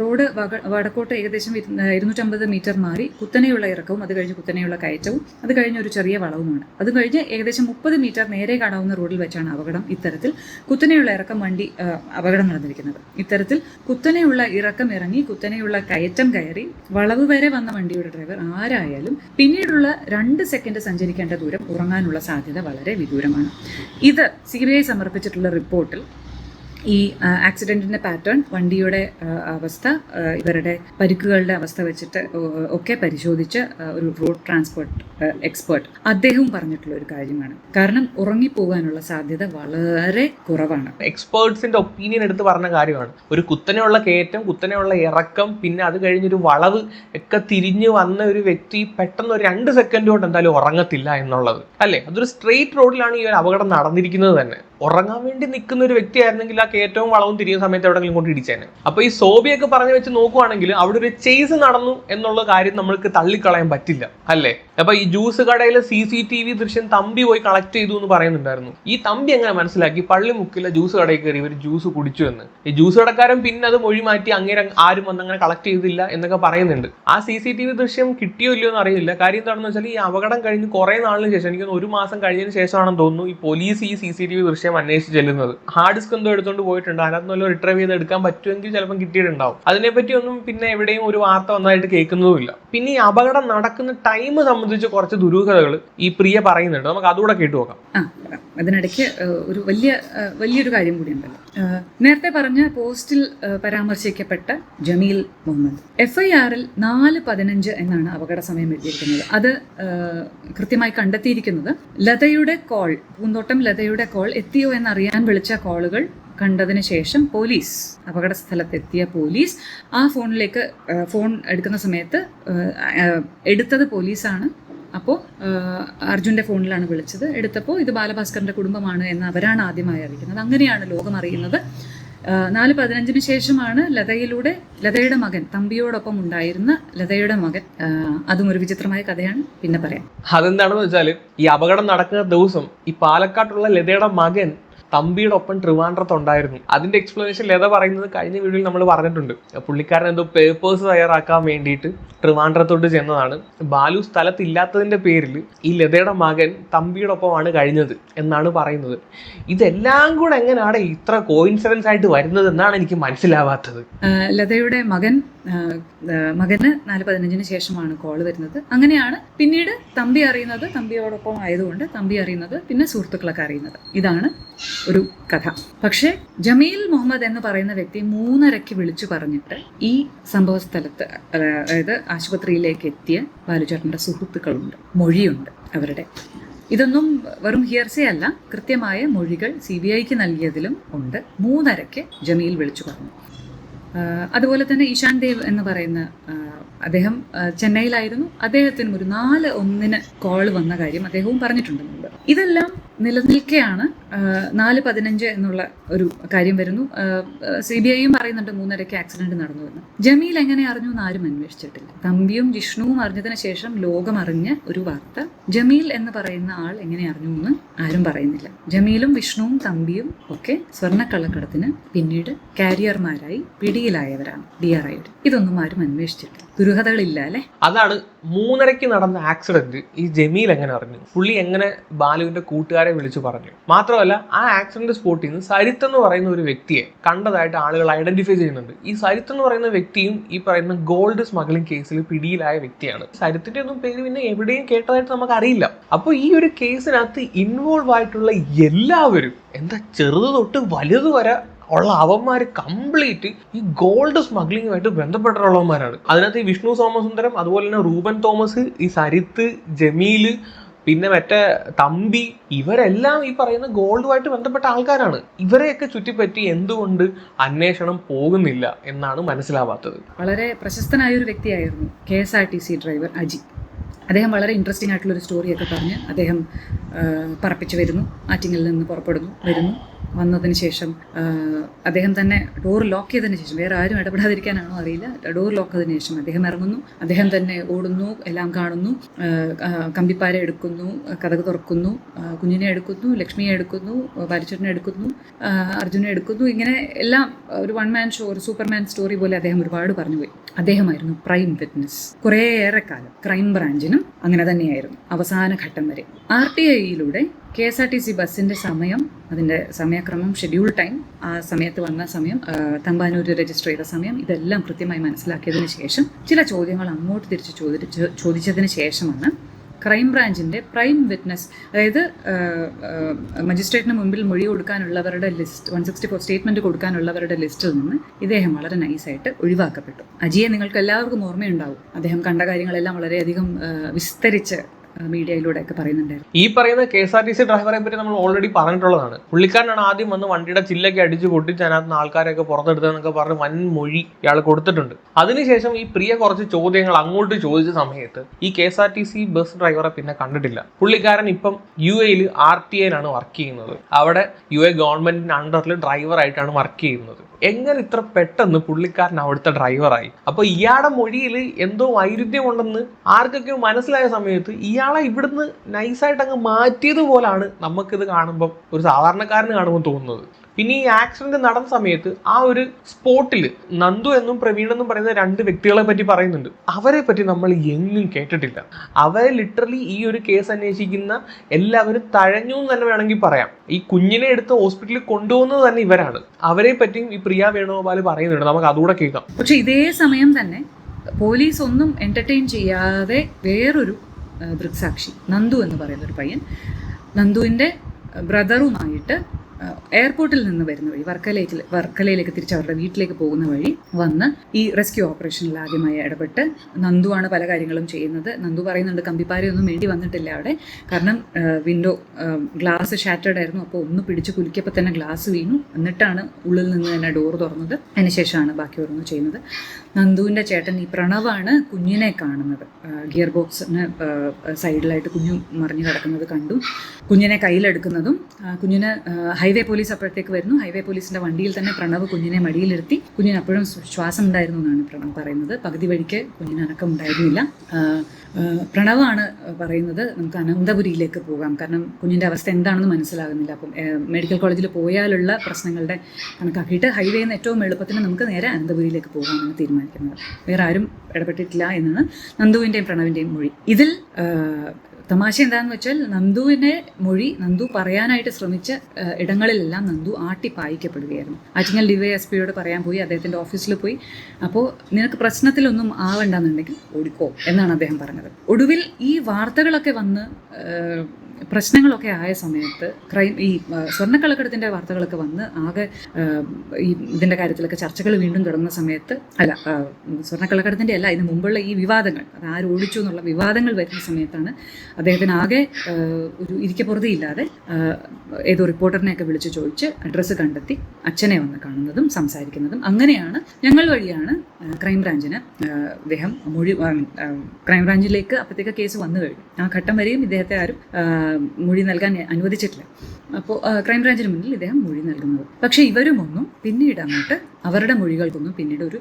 റോഡ് വടക്കോട്ട് ഏകദേശം ഇരു- ഇരുന്നൂറ്റമ്പത് മീറ്റർ മാറി കുത്തനെയുള്ള ഇറക്കവും അത് കഴിഞ്ഞ് കുത്തനെയുള്ള കയറ്റവും അത് കഴിഞ്ഞ് ഒരു ചെറിയ വളവുമാണ്. അത് കഴിഞ്ഞ് ഏകദേശം മുപ്പത് മീറ്റർ നേരെ കാണാവുന്ന റോഡിൽ വെച്ചാണ് അപകടം. ഇത്തരത്തിൽ കുത്തനെയുള്ള ഇറക്കം വണ്ടി അപകടം നടന്നിരിക്കുന്നത്. ഇത്തരത്തിൽ കുത്തനെയുള്ള ഇറക്കം ഇറങ്ങി കുത്തനെയുള്ള കയറ്റം കയറി വളവ് വരെ വന്ന വണ്ടിയുടെ ഡ്രൈവർ ആരായാലും പിന്നീടുള്ള രണ്ട് സെക്കൻഡ് സഞ്ചരിക്കേണ്ട ദൂരം ഉറങ്ങാനുള്ള സാധ്യത വളരെ വിദൂരമാണ്. ഇത് സി സമർപ്പിച്ചിട്ടുള്ള റിപ്പോർട്ടിൽ ഈ ആക്സിഡന്റിന്റെ പാറ്റേൺ വണ്ടിയുടെ അവസ്ഥ ഇവരുടെ പരിക്കുകളുടെ അവസ്ഥ വെച്ചിട്ട് ഒക്കെ പരിശോധിച്ച് ഒരു റോഡ് ട്രാൻസ്പോർട്ട് എക്സ്പേർട്ട് അദ്ദേഹം പറഞ്ഞിട്ടുള്ള ഒരു കാര്യമാണ്. കാരണം ഉറങ്ങിപ്പോകാനുള്ള സാധ്യത വളരെ കുറവാണ്. എക്സ്പേർട്സിന്റെ ഒപ്പീനിയൻ എടുത്ത് പറഞ്ഞ കാര്യമാണ്. ഒരു കുത്തനെയുള്ള കയറ്റം കുത്തനെയുള്ള ഇറക്കം പിന്നെ അത് കഴിഞ്ഞൊരു വളവ് ഒക്കെ തിരിഞ്ഞു വന്ന ഒരു വ്യക്തി പെട്ടെന്ന് ഒരു രണ്ട് സെക്കൻഡ് കൊണ്ട് എന്തായാലും ഉറങ്ങത്തില്ല എന്നുള്ളത്. അല്ലേ? അതൊരു സ്ട്രെയിറ്റ് റോഡിലാണ് ഈ ഒരു അപകടം നടന്നിരിക്കുന്നത് തന്നെ. ഉറങ്ങാൻ വേണ്ടി നിൽക്കുന്ന ഒരു വ്യക്തിയായിരുന്നെങ്കിൽ ആ കയറ്റവും വളവും തിരിയുന്ന സമയത്ത് എവിടെങ്കിലും കൊണ്ട് ഇടിച്ചേനെ. അപ്പൊ ഈ സോബിയൊക്കെ പറഞ്ഞു വെച്ച് നോക്കുവാണെങ്കിൽ അവിടെ ഒരു ചെയ്സ് നടന്നു എന്നുള്ള കാര്യം നമ്മൾക്ക് തള്ളിക്കളയാൻ പറ്റില്ല അല്ലേ? അപ്പൊ ഈ ജ്യൂസ് കടയിലെ സി സി ടി വി ദൃശ്യം തമ്പി പോയി കളക്ട് ചെയ്തു എന്ന് പറയുന്നുണ്ടായിരുന്നു. ഈ തമ്പി എങ്ങനെ മനസ്സിലാക്കി? പള്ളി പള്ളിമുക്കിലെ ജ്യൂസ് കടയിൽ കയറി ഇവർ ജ്യൂസ് കുടിച്ചു എന്ന്. ഈ ജ്യൂസ് കടക്കാരൻ പിന്നെ അത് മൊഴി മാറ്റി അങ്ങനെ ആരും വന്ന് അങ്ങനെ കളക്ട് ചെയ്തില്ല എന്നൊക്കെ പറയുന്നുണ്ട്. ആ സി സി ടി വി ദൃശ്യം കിട്ടിയോ ഇല്ലയോ എന്ന് അറിയില്ല. കാര്യം എന്താണെന്ന് വെച്ചാൽ ഈ അപകടം കഴിഞ്ഞ് കുറെ നാളിന് ശേഷം എനിക്ക് ഒരു മാസം കഴിഞ്ഞതിന് ശേഷമാണെന്ന് തോന്നുന്നു ഈ പോലീസ് ഈ സി സി ടി വി ദൃശ്യം അന്വേഷിച്ച് ചെല്ലുന്നത്. ഹാർഡ് ഡിസ്ക് എന്തോ എടുത്തുകൊണ്ട് പോയിട്ടുണ്ട്. അതിനകത്ത് നല്ല റിട്രൈവ് ചെയ്ത് എടുക്കാൻ പറ്റുമെങ്കിൽ ചിലപ്പം കിട്ടിയിട്ടുണ്ടാവും. അതിനെപ്പറ്റി ഒന്നും പിന്നെ എവിടെയും ഒരു വാർത്ത വന്നതായിട്ട് കേൾക്കുന്നതുമില്ല. പിന്നെ ഈ അപകടം നടക്കുന്ന ടൈം സംബന്ധിച്ച് കുറച്ച് ദുരൂഹതകൾ ഈ പ്രിയ പറയുന്നുണ്ട്. നമുക്ക് അതുകൂടെ കേട്ടു നോക്കാം. അതിനിടയ്ക്ക് ഒരു വലിയ വലിയൊരു കാര്യം കൂടി ഉണ്ടല്ലോ. നേരത്തെ പറഞ്ഞ പോസ്റ്റിൽ പരാമർശിക്കപ്പെട്ട ജമീൽ മുഹമ്മദ്. എഫ് ഐ ആറിൽ നാല് പതിനഞ്ച് എന്നാണ് അപകട സമയം എഴുതിയിരിക്കുന്നത്. അത് കൃത്യമായി കണ്ടെത്തിയിരിക്കുന്നത് ലതയുടെ കോൾ പൂന്തോട്ടം ലതയുടെ കോൾ എത്തിയോ എന്നറിയാൻ വിളിച്ച കോളുകൾ കണ്ടതിന് ശേഷം പോലീസ് അപകട സ്ഥലത്തെത്തിയ പോലീസ് ആ ഫോണിലേക്ക് ഫോൺ എടുക്കുന്ന സമയത്ത് എടുത്തത് പോലീസാണ്. അപ്പോൾ അർജുന്റെ ഫോണിലാണ് വിളിച്ചത്. എടുത്തപ്പോൾ ഇത് ബാലഭാസ്കറിന്റെ കുടുംബമാണ് എന്ന് അവരാണ് ആദ്യമായി അറിയിക്കുന്നത്. അങ്ങനെയാണ് ലോകം അറിയുന്നത്. നാല് പതിനഞ്ചിന് ശേഷമാണ് ലതയിലൂടെ ലതയുടെ മകൻ തമ്പിയോടൊപ്പം ഉണ്ടായിരുന്ന ലതയുടെ മകൻ അതും ഒരു വിചിത്രമായ കഥയാണ്. പിന്നെ പറയാം. അതെന്താണെന്ന് വെച്ചാൽ ഈ അപകടം നടക്കുന്ന ദിവസം ഈ പാലക്കാട്ടുള്ള ലതയുടെ മകൻ തമ്പിയുടെ ഒപ്പം ട്രിവാൻഡ്രത്ത് ഉണ്ടായിരുന്നു അതിന്റെ എക്സ്പ്ലനേഷൻ ലത പറയുന്നത് കഴിഞ്ഞ വീഡിയോയിൽ നമ്മൾ പറഞ്ഞിട്ടുണ്ട്. പുള്ളിക്കാരൻ എന്തോ പേപ്പേഴ്സ് തയ്യാറാക്കാൻ വേണ്ടിയിട്ട് ട്രിവാൻഡ്രത്തോട്ട് ചെന്നതാണ്. ബാലു സ്ഥലത്തില്ലാത്തതിന്റെ പേരിൽ ഈ ലതയുടെ മകൻ തമ്പിയുടെ ഒപ്പമാണ് കഴിഞ്ഞത് എന്നാണ് പറയുന്നത്. ഇതെല്ലാം കൂടെ എങ്ങനെയാണ് ഇത്ര കോയിൻസിഡൻസ് ആയിട്ട് വരുന്നത് എന്നാണ് എനിക്ക് മനസ്സിലാവാത്തത്. ലതയുടെ മകൻ മകന് നാല് പതിനഞ്ചിന് ശേഷമാണ് കോൾ വരുന്നത്. അങ്ങനെയാണ് പിന്നീട് തമ്പി അറിയുന്നത്. തമ്പിയോടൊപ്പം ആയതുകൊണ്ട് തമ്പി അറിയുന്നത് പിന്നെ സുഹൃത്തുക്കളൊക്കെ അറിയുന്നത്. ഇതാണ് ഒരു കഥ. പക്ഷേ ജമീൽ മുഹമ്മദ് എന്ന് പറയുന്ന വ്യക്തി മൂന്നരയ്ക്ക് വിളിച്ചു പറഞ്ഞിട്ട് ഈ സംഭവ സ്ഥലത്ത് അതായത് ആശുപത്രിയിലേക്ക് എത്തിയ ബാലുചേട്ടന്റെ സുഹൃത്തുക്കളുണ്ട്. മൊഴിയുണ്ട് അവരുടെ. ഇതൊന്നും വെറും ഹിയർസേ അല്ല കൃത്യമായ മൊഴികൾ സി ബി ഐക്ക് നൽകിയതിലും ഉണ്ട്. മൂന്നരയ്ക്ക് ജമീൽ വിളിച്ചു പറഞ്ഞു. അതുപോലെ തന്നെ ഈശാൻ ദേവ് എന്ന് പറയുന്ന അദ്ദേഹം ചെന്നൈയിലായിരുന്നു. അദ്ദേഹത്തിനും ഒരു നാല് ഒന്നിന് കോൾ വന്ന കാര്യം അദ്ദേഹവും പറഞ്ഞിട്ടുണ്ട് ഇതെല്ലാം നിലനിൽക്കെയാണ് നാല് പതിനഞ്ച് എന്നുള്ള ഒരു കാര്യം വരുന്നു. സി ബി ഐയും പറയുന്നുണ്ട് മൂന്നരയ്ക്ക് ആക്സിഡന്റ് നടന്നു എന്ന് ജമീൽ എങ്ങനെ അറിഞ്ഞു എന്ന് ആരും അന്വേഷിച്ചിട്ടില്ല. തമ്പിയും ജിഷ്ണുവും അറിഞ്ഞതിന് ശേഷം ലോകം അറിഞ്ഞ ഒരു വാർത്ത. ജമീൽ എന്ന് പറയുന്ന ആൾ എങ്ങനെ അറിഞ്ഞു എന്ന് ആരും പറയുന്നില്ല. ജമീലും വിഷ്ണുവും തമ്പിയും ഒക്കെ സ്വർണക്കള്ളക്കടത്തിന് പിന്നീട് കാരിയർമാരായി പിടിയിലായവരാണ്. ഡി ആർ ഐയുടെ ഇതൊന്നും ആരും അന്വേഷിച്ചിട്ടില്ല. ദുരൂഹതകളില്ല അല്ലെ? അതാണ് മൂന്നരയ്ക്ക് നടന്ന ആക്സിഡന്റ് ഈ ജമീൽ എങ്ങനെ അറിഞ്ഞു? പുള്ളി എങ്ങനെ ബാലുവിന്റെ കൂട്ടുകാരെ വിളിച്ചു പറഞ്ഞു? മാത്രമല്ല ആ ആക്സിഡന്റ് സ്പോട്ടിൽ നിന്ന് സരിത്ത് എന്ന് പറയുന്ന ഒരു വ്യക്തിയെ കണ്ടതായിട്ട് ആളുകൾ ഐഡന്റിഫൈ ചെയ്യുന്നുണ്ട്. ഈ സരിത്ത് എന്ന് പറയുന്ന വ്യക്തിയും ഈ പറയുന്ന ഗോൾഡ് സ്മഗ്ലിംഗ് കേസിൽ പിടിയിലായ വ്യക്തിയാണ്. സരിത്തിന്റെ ഒന്നും പേര് പിന്നെ എവിടെയും കേട്ടതായിട്ട് നമുക്ക് അറിയില്ല അപ്പോൾ ഈ ഒരു കേസിനകത്ത് ഇൻവോൾവ് ആയിട്ടുള്ള എല്ലാവരും എന്താ ചെറുത് തൊട്ട് വലുത് വരെ ഉള്ള അവന്മാർ കംപ്ലീറ്റ് ഈ ഗോൾഡ് സ്മഗ്ലിങ്ങുമായിട്ട് ബന്ധപ്പെട്ടിട്ടുള്ളവന്മാരാണ് അതിനകത്ത് ഈ വിഷ്ണു സോമസുന്ദരം അതുപോലെ തന്നെ റൂബൻ തോമസ് ഈ സരിത്ത് ജമീൽ പിന്നെ മറ്റേ തമ്പി ഇവരെല്ലാം ഈ പറയുന്ന ഗോൾഡുമായിട്ട് ബന്ധപ്പെട്ട ആൾക്കാരാണ്. ഇവരെയൊക്കെ ചുറ്റിപ്പറ്റി എന്തുകൊണ്ട് അന്വേഷണം പോകുന്നില്ല എന്നാണ് മനസ്സിലാവാത്തത്. വളരെ പ്രശസ്തനായ ഒരു വ്യക്തിയായിരുന്നു K S R T C driver Aji. അദ്ദേഹം വളരെ ഇൻട്രസ്റ്റിംഗ് ആയിട്ടുള്ള ഒരു സ്റ്റോറിയൊക്കെ പറഞ്ഞ് അദ്ദേഹം പറപ്പിച്ചു വരുന്നു ആറ്റിങ്ങിൽ നിന്ന് പുറപ്പെടുന്നു വരുന്നു. വന്നതിന് ശേഷം അദ്ദേഹം തന്നെ ഡോർ ലോക്ക് ചെയ്തതിന് ശേഷം വേറെ ആരും ഇടപെടാതിരിക്കാനാണോ അറിയില്ല. ഡോർ ലോക്ക് ചെയ്തതിന് ശേഷം അദ്ദേഹം ഇറങ്ങുന്നു. അദ്ദേഹം തന്നെ ഓടുന്നു എല്ലാം കാണുന്നു. കമ്പിപ്പാര എടുക്കുന്നു കഥക് തുറക്കുന്നു കുഞ്ഞിനെ എടുക്കുന്നു ലക്ഷ്മിയെ എടുക്കുന്നു ബാലിച്ചേട്ടനെ എടുക്കുന്നു അർജുനെ എടുക്കുന്നു. ഇങ്ങനെ എല്ലാം ഒരു വൺ മാൻ ഷോ ഒരു സൂപ്പർമാൻ സ്റ്റോറി പോലെ അദ്ദേഹം ഒരുപാട് പറഞ്ഞുപോയി അദ്ദേഹമായിരുന്നു പ്രൈം വിറ്റ്നസ് കുറേയേറെ കാലം ക്രൈം ബ്രാഞ്ചിനും അങ്ങനെ തന്നെയായിരുന്നു അവസാന ഘട്ടം വരെ. R T ഐയിലൂടെ K S R T C ബസ്സിന്റെ സമയം അതിന്റെ സമയക്രമം ഷെഡ്യൂൾ ടൈം ആ സമയത്ത് വന്ന സമയം തമ്പാനൂർ രജിസ്റ്റർ ചെയ്ത സമയം ഇതെല്ലാം കൃത്യമായി മനസ്സിലാക്കിയതിന് ശേഷം ചില ചോദ്യങ്ങൾ അങ്ങോട്ട് തിരിച്ച് ചോദിച്ച് ചോദിച്ചതിന് ശേഷമാണ് ക്രൈം ബ്രാഞ്ചിന്റെ പ്രൈം വിറ്റ്നസ് അതായത് മജിസ്ട്രേറ്റിന് മുമ്പിൽ മൊഴി കൊടുക്കാനുള്ളവരുടെ list one sixty four statement കൊടുക്കാനുള്ളവരുടെ ലിസ്റ്റിൽ നിന്ന് ഇദ്ദേഹം വളരെ നൈസായിട്ട് ഒഴിവാക്കപ്പെട്ടു. അജിയെ നിങ്ങൾക്ക് എല്ലാവർക്കും ഓർമ്മയുണ്ടാവും. അദ്ദേഹം കണ്ട കാര്യങ്ങളെല്ലാം വളരെയധികം വിസ്തരിച്ച് മീഡിയയിലൂടെ ഒക്കെ പറയുന്നുണ്ടായിരുന്നു. ഈ പറയുന്ന K S R T C ഡ്രൈവറെ പറ്റി നമ്മൾ ഓൾറെഡി പറഞ്ഞിട്ടുള്ളതാണ്. പുള്ളിക്കാരനാണ് ആദ്യം വന്ന് വണ്ടിയുടെ ചില്ലൊക്കെ അടിച്ച് പൊട്ടിച്ച് അതിനകത്ത് ആൾക്കാരെയൊക്കെ പുറത്തെടുത്തതെന്നൊക്കെ പറഞ്ഞ് വൻ മൊഴി ഇയാൾ കൊടുത്തിട്ടുണ്ട്. അതിനുശേഷം ഈ പ്രിയ കുറച്ച് ചോദ്യങ്ങൾ അങ്ങോട്ട് ചോദിച്ച സമയത്ത് ഈ K S R T C bus ഡ്രൈവറെ പിന്നെ കണ്ടിട്ടില്ല. പുള്ളിക്കാരൻ ഇപ്പം യു എയിൽ ആർ ടി ഐയിലാണ് വർക്ക് ചെയ്യുന്നത്. അവിടെ യു എ ഗവൺമെന്റിന്റെ അണ്ടറിൽ ഡ്രൈവറായിട്ടാണ് വർക്ക് ചെയ്യുന്നത്. എങ്ങനെ ഇത്ര പെട്ടെന്ന് പുള്ളിക്കാരൻ അവിടുത്തെ ഡ്രൈവറായി അപ്പൊ ഇയാളുടെ മൊഴിയിൽ എന്തോ വൈരുദ്ധ്യമുണ്ടെന്ന് ആർക്കൊക്കെ മനസ്സിലായ സമയത്ത് ഇയാളെ ഇവിടുന്ന് നൈസായിട്ട് അങ്ങ് മാറ്റിയത് പോലാണ് നമുക്കിത് കാണുമ്പോൾ ഒരു സാധാരണക്കാരന് കാണുമ്പോൾ തോന്നുന്നത്. പിന്നെ ഈ ആക്സിഡന്റ് നടന്ന സമയത്ത് ആ ഒരു സ്പോട്ടിൽ നന്ദു എന്നും പ്രവീൺ എന്നും പറയുന്ന രണ്ട് വ്യക്തികളെ പറ്റി പറയുന്നുണ്ട്. അവരെ പറ്റി നമ്മൾ എങ്ങും കേട്ടിട്ടില്ല. അവരെ ലിറ്ററലി ഈ ഒരു കേസ് അന്വേഷിക്കുന്ന എല്ലാവരും തഴഞ്ഞു എന്ന് തന്നെ വേണമെങ്കിൽ പറയാം. ഈ കുഞ്ഞിനെ എടുത്ത് ഹോസ്പിറ്റലിൽ കൊണ്ടുപോകുന്നത് തന്നെ ഇവരാണ്. അവരെ പറ്റിയും ഈ പ്രിയ വേണുഗോപാൽ പറയുന്നുണ്ട്. നമുക്ക് അതുകൂടെ കേൾക്കാം. പക്ഷെ ഇതേ സമയം തന്നെ പോലീസ് ഒന്നും എന്റർടൈൻ ചെയ്യാതെ വേറൊരു ദൃക്സാക്ഷി നന്ദു എന്ന് പറയുന്ന ഒരു പയ്യൻ നന്ദുവിന്റെ ബ്രദറുമായിട്ട് എയർപോർട്ടിൽ നിന്ന് വരുന്ന വഴി വർക്കലയിലേക്ക് വർക്കലയിലേക്ക് തിരിച്ച് അവരുടെ വീട്ടിലേക്ക് പോകുന്ന വഴി വന്ന് ഈ റെസ്ക്യൂ ഓപ്പറേഷനിൽ ആദ്യമായി ഇടപെട്ട് നന്ദുവാണ് പല കാര്യങ്ങളും ചെയ്യുന്നത്. നന്ദു പറയുന്നുണ്ട് കമ്പിപ്പാരയൊന്നും വേണ്ടി വന്നിട്ടില്ല അവിടെ. കാരണം വിൻഡോ ഗ്ലാസ് ഷാറ്റേഡ് ആയിരുന്നു. അപ്പോൾ ഒന്ന് പിടിച്ച് കുലിക്കപ്പോൾ തന്നെ ഗ്ലാസ് വീണു. എന്നിട്ടാണ് ഉള്ളിൽ നിന്ന് തന്നെ ഡോർ തുറന്നത്. അതിനുശേഷമാണ് ബാക്കി ചെയ്യുന്നത്. നന്ദുവിന്റെ ചേട്ടൻ ഈ പ്രണവാണ് കുഞ്ഞിനെ കാണുന്നത്. ഗിയർ ബോക്സിന് സൈഡിലായിട്ട് കുഞ്ഞു മറിഞ്ഞു കിടക്കുന്നത് കണ്ടു. കുഞ്ഞിനെ കയ്യിലെടുക്കുന്നതും കുഞ്ഞിന് ഹൈവേ പോലീസ് അപ്പോഴത്തേക്ക് വരുന്നു. ഹൈവേ പോലീസിന്റെ വണ്ടിയിൽ തന്നെ പ്രണവ് കുഞ്ഞിനെ മടിയിലിരുത്തി. കുഞ്ഞിന് അപ്പോഴും ശ്വാസം ഉണ്ടായിരുന്നു എന്നാണ് പ്രണവ് പറയുന്നത്. പകുതി വഴിക്ക് കുഞ്ഞിന് അനക്കം ഉണ്ടായിരുന്നില്ല. പ്രണവാണ് പറയുന്നത് നമുക്ക് അനന്തപുരിയിലേക്ക് പോകാം. കാരണം കുഞ്ഞിന്റെ അവസ്ഥ എന്താണെന്ന് മനസ്സിലാകുന്നില്ല. അപ്പം മെഡിക്കൽ കോളേജിൽ പോയാലുള്ള പ്രശ്നങ്ങളുടെ കണക്കാക്കിയിട്ട് ഹൈവേന്ന് ഏറ്റവും എളുപ്പത്തിന് നമുക്ക് നേരെ അനന്തപുരിയിലേക്ക് പോകാമെന്ന് തീരുമാനിക്കുന്നത് വേറെ ആരും ഇടപെട്ടിട്ടില്ല എന്നാണ് നന്ദുവിന്റെയും പ്രണവിന്റെയും മൊഴി. ഇതിൽ തമാശ എന്താണെന്ന് വെച്ചാൽ നന്ദുവിന്റെ മൊഴി നന്ദു പറയാനായിട്ട് ശ്രമിച്ച ഇടങ്ങളിലെല്ലാം നന്ദു ആട്ടിപ്പായിക്കപ്പെടുകയായിരുന്നു ആറ്റിങ്ങൽ ഡി വൈ എസ് പിയോട് പറയാൻ പോയി അദ്ദേഹത്തിന്റെ ഓഫീസിൽ പോയി. അപ്പോൾ നിനക്ക് പ്രശ്നത്തിലൊന്നും ആവണ്ടെന്നുണ്ടെങ്കിൽ ഓടിക്കോ എന്നാണ് അദ്ദേഹം പറഞ്ഞത്. ഒടുവിൽ ഈ വാർത്തകളൊക്കെ വന്ന് പ്രശ്നങ്ങളൊക്കെ ആയ സമയത്ത് ക്രൈം ഈ സ്വർണക്കളക്കെടുത്തിന്റെ വാർത്തകളൊക്കെ വന്ന് ആകെ ഈ ഇതിന്റെ കാര്യത്തിലൊക്കെ ചർച്ചകൾ വീണ്ടും തുടങ്ങുന്ന സമയത്ത് അല്ല സ്വർണക്കളക്കെടുത്തിന്റെ അല്ല ഇതിന് മുമ്പുള്ള ഈ വിവാദങ്ങൾ അത് ആര് ഓടിച്ചു എന്നുള്ള വിവാദങ്ങൾ വരുന്ന സമയത്താണ് അദ്ദേഹത്തിന് ആകെ ഒരു ഇരിക്കപ്പുറതിയില്ലാതെ ഏതോ റിപ്പോർട്ടറിനെയൊക്കെ വിളിച്ച് ചോദിച്ച് അഡ്രസ്സ് കണ്ടെത്തി അച്ഛനെ വന്ന് കാണുന്നതും സംസാരിക്കുന്നതും അങ്ങനെയാണ് ഞങ്ങൾ വഴിയാണ് ക്രൈംബ്രാഞ്ചിന് അദ്ദേഹം മൊഴി ക്രൈംബ്രാഞ്ചിലേക്ക് അപ്പോഴത്തേക്ക് കേസ് വന്നു കഴിഞ്ഞു. ആ ഘട്ടം വരെയും ഇദ്ദേഹത്തെ ആരും മൊഴി നൽകാൻ അനുവദിച്ചിട്ടില്ല. അപ്പോൾ ക്രൈംബ്രാഞ്ചിന് മുന്നിൽ ഇദ്ദേഹം മൊഴി നൽകുന്നത്. പക്ഷേ ഇവരുമൊന്നും പിന്നീട് അങ്ങോട്ട് അവരുടെ മൊഴികൾക്കൊന്നും പിന്നീട് ഒരു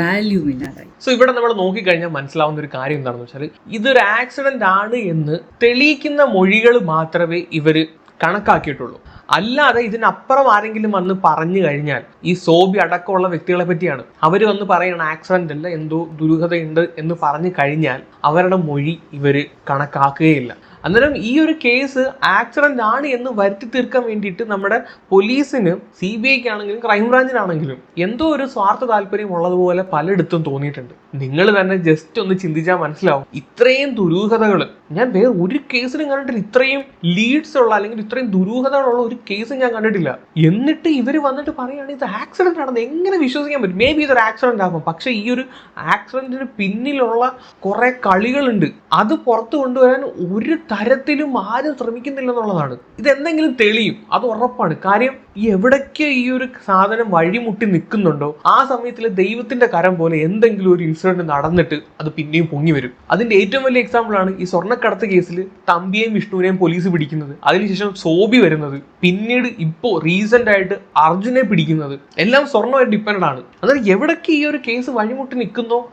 വാല്യൂ ഇല്ലാതായി. സോ ഇവിടെ നമ്മൾ നോക്കിക്കഴിഞ്ഞാൽ മനസ്സിലാവുന്ന ഒരു കാര്യം എന്താണെന്ന് വെച്ചാൽ ഇതൊരു ആക്സിഡന്റ് ആണ് എന്ന് തെളിയിക്കുന്ന മൊഴികൾ മാത്രമേ ഇവർ കണക്കാക്കിയിട്ടുള്ളൂ. അല്ലാതെ ഇതിനപ്പുറം ആരെങ്കിലും വന്ന് പറഞ്ഞു കഴിഞ്ഞാൽ ഈ സോബി അടക്കമുള്ള വ്യക്തികളെ പറ്റിയാണ്. അവർ വന്ന് പറയണ ആക്സിഡന്റ് അല്ല എന്തോ ദുരൂഹതയുണ്ട് എന്ന് പറഞ്ഞു കഴിഞ്ഞാൽ അവരുടെ മൊഴി ഇവർ കണക്കാക്കുകയില്ല. അന്നേരം ഈ ഒരു കേസ് ആക്സിഡന്റ് ആണ് എന്ന് വരുത്തി തീർക്കാൻ വേണ്ടിയിട്ട് നമ്മുടെ പോലീസിന് സി ബി ഐക്ക് ആണെങ്കിലും ക്രൈംബ്രാഞ്ചിനാണെങ്കിലും എന്തോ ഒരു സ്വാർത്ഥ താല്പര്യം ഉള്ളതുപോലെ പലയിടത്തും തോന്നിയിട്ടുണ്ട്. നിങ്ങൾ തന്നെ ജസ്റ്റ് ഒന്ന് ചിന്തിച്ചാൽ മനസ്സിലാവും. ഇത്രയും ദുരൂഹതകൾ ഞാൻ വേറെ ഒരു കേസിലും കണ്ടിട്ടില്ല. ഇത്രയും ലീഡ്സ് ഉള്ള അല്ലെങ്കിൽ ഇത്രയും ദുരൂഹതകളുള്ള ഒരു കേസ് ഞാൻ കണ്ടിട്ടില്ല. എന്നിട്ട് ഇവർ വന്നിട്ട് പറയുകയാണ് ഇത് ആക്സിഡന്റ് ആണെന്ന് എങ്ങനെ വിശ്വസിക്കാൻ പറ്റും? മേ ബി ഇതൊരു ആക്സിഡന്റ് ആകും പക്ഷേ ഈ ഒരു ആക്സിഡന്റിന് പിന്നിലുള്ള കുറെ കളികളുണ്ട്. അത് പുറത്തു കൊണ്ടുവരാൻ ഒരു തരത്തിലും ആരും ശ്രമിക്കുന്നില്ല എന്നുള്ളതാണ്. ഇതെന്തെങ്കിലും തെളിയും. അത് ഉറപ്പാണ്. കാര്യം എവിടേക്ക് ഈ ഒരു സാധനം വഴിമുട്ടി നിൽക്കുന്നുണ്ടോ ആ സമയത്തിൽ ദൈവത്തിന്റെ കരം പോലെ എന്തെങ്കിലും ഒരു ഇൻസിഡന്റ് നടന്നിട്ട് അത് പിന്നെയും പൊങ്ങി വരും. അതിന്റെ ഏറ്റവും വലിയ എക്സാമ്പിൾ ആണ് ഈ സ്വർണക്കടത്ത് കേസിൽ തമ്പിയെയും വിഷ്ണുവിനെയും പോലീസ് പിടിക്കുന്നത്. അതിനുശേഷം സോബി വരുന്നത്. പിന്നീട് ഇപ്പോ റീസെന്റ് ആയിട്ട് അർജുനെ പിടിക്കുന്നത്. എല്ലാം സ്വർണമായിട്ട് ഡിപ്പെൻഡ് ആണ്. അതായത് എവിടൊക്കെ ഈ ഒരു കേസ് വഴിമുട്ടി നിൽക്കുന്നോ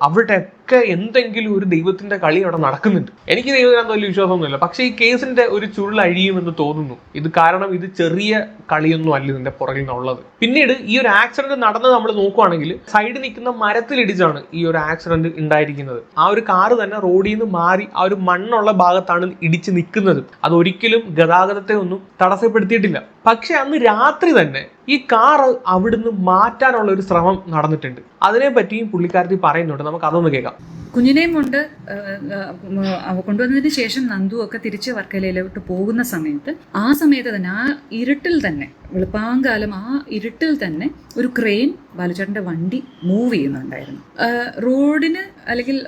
അവിടെയൊക്കെ എന്തെങ്കിലും ഒരു ദൈവത്തിന്റെ കളി അവിടെ നടക്കുന്നുണ്ട്. എനിക്ക് ദൈവത്തിനകത്ത് വലിയ വിശ്വാസമൊന്നുമില്ല. പക്ഷേ ഈ കേസിന്റെ ഒരു ചുരുൾ അഴിയുമെന്ന് തോന്നുന്നു. ഇത് കാരണം ഇത് ചെറിയ കളിയൊന്നും അല്ല ഇതിന്റെ പുറകിൽ നിന്നുള്ളത് പിന്നീട് ഈ ഒരു ആക്സിഡന്റ് നടന്നത് നമ്മൾ നോക്കുവാണെങ്കിൽ സൈഡിൽ നിൽക്കുന്ന മരത്തിലിടിച്ചാണ് ഈ ഒരു ആക്സിഡന്റ് ഉണ്ടായിരിക്കുന്നത്. ആ ഒരു കാറ് തന്നെ റോഡിൽ നിന്ന് മാറി ആ ഒരു മണ്ണുള്ള ഭാഗത്താണ് ഇടിച്ച് നിൽക്കുന്നത്. അത് ഒരിക്കലും ഗതാഗതത്തെ ഒന്നും തടസ്സപ്പെടുത്തിയിട്ടില്ല. പക്ഷെ അന്ന് രാത്രി തന്നെ ഈ കാർ അവിടുന്ന് മാറ്റാനുള്ള ഒരു ശ്രമം നടന്നിട്ടുണ്ട്. അതിനെ പറ്റിയും പുള്ളിക്കാരത്തി പറയുന്നുണ്ട്. നമുക്ക് അതൊന്ന് കേൾക്കാം. കുഞ്ഞിനെയും കൊണ്ട് കൊണ്ടുവന്നതിന് ശേഷം നന്ദു ഒക്കെ തിരിച്ച് വർക്കലയിലോട്ട് പോകുന്ന സമയത്ത് ആ സമയത്ത് തന്നെ ആ ഇരുട്ടിൽ തന്നെ വെളുപ്പാങ്കാലം ആ ഇരുട്ടിൽ തന്നെ ഒരു ക്രെയിൻ ബാലുചേട്ടന്റെ വണ്ടി മൂവ് ചെയ്യുന്നുണ്ടായിരുന്നു. റോഡിന് അല്ലെങ്കിൽ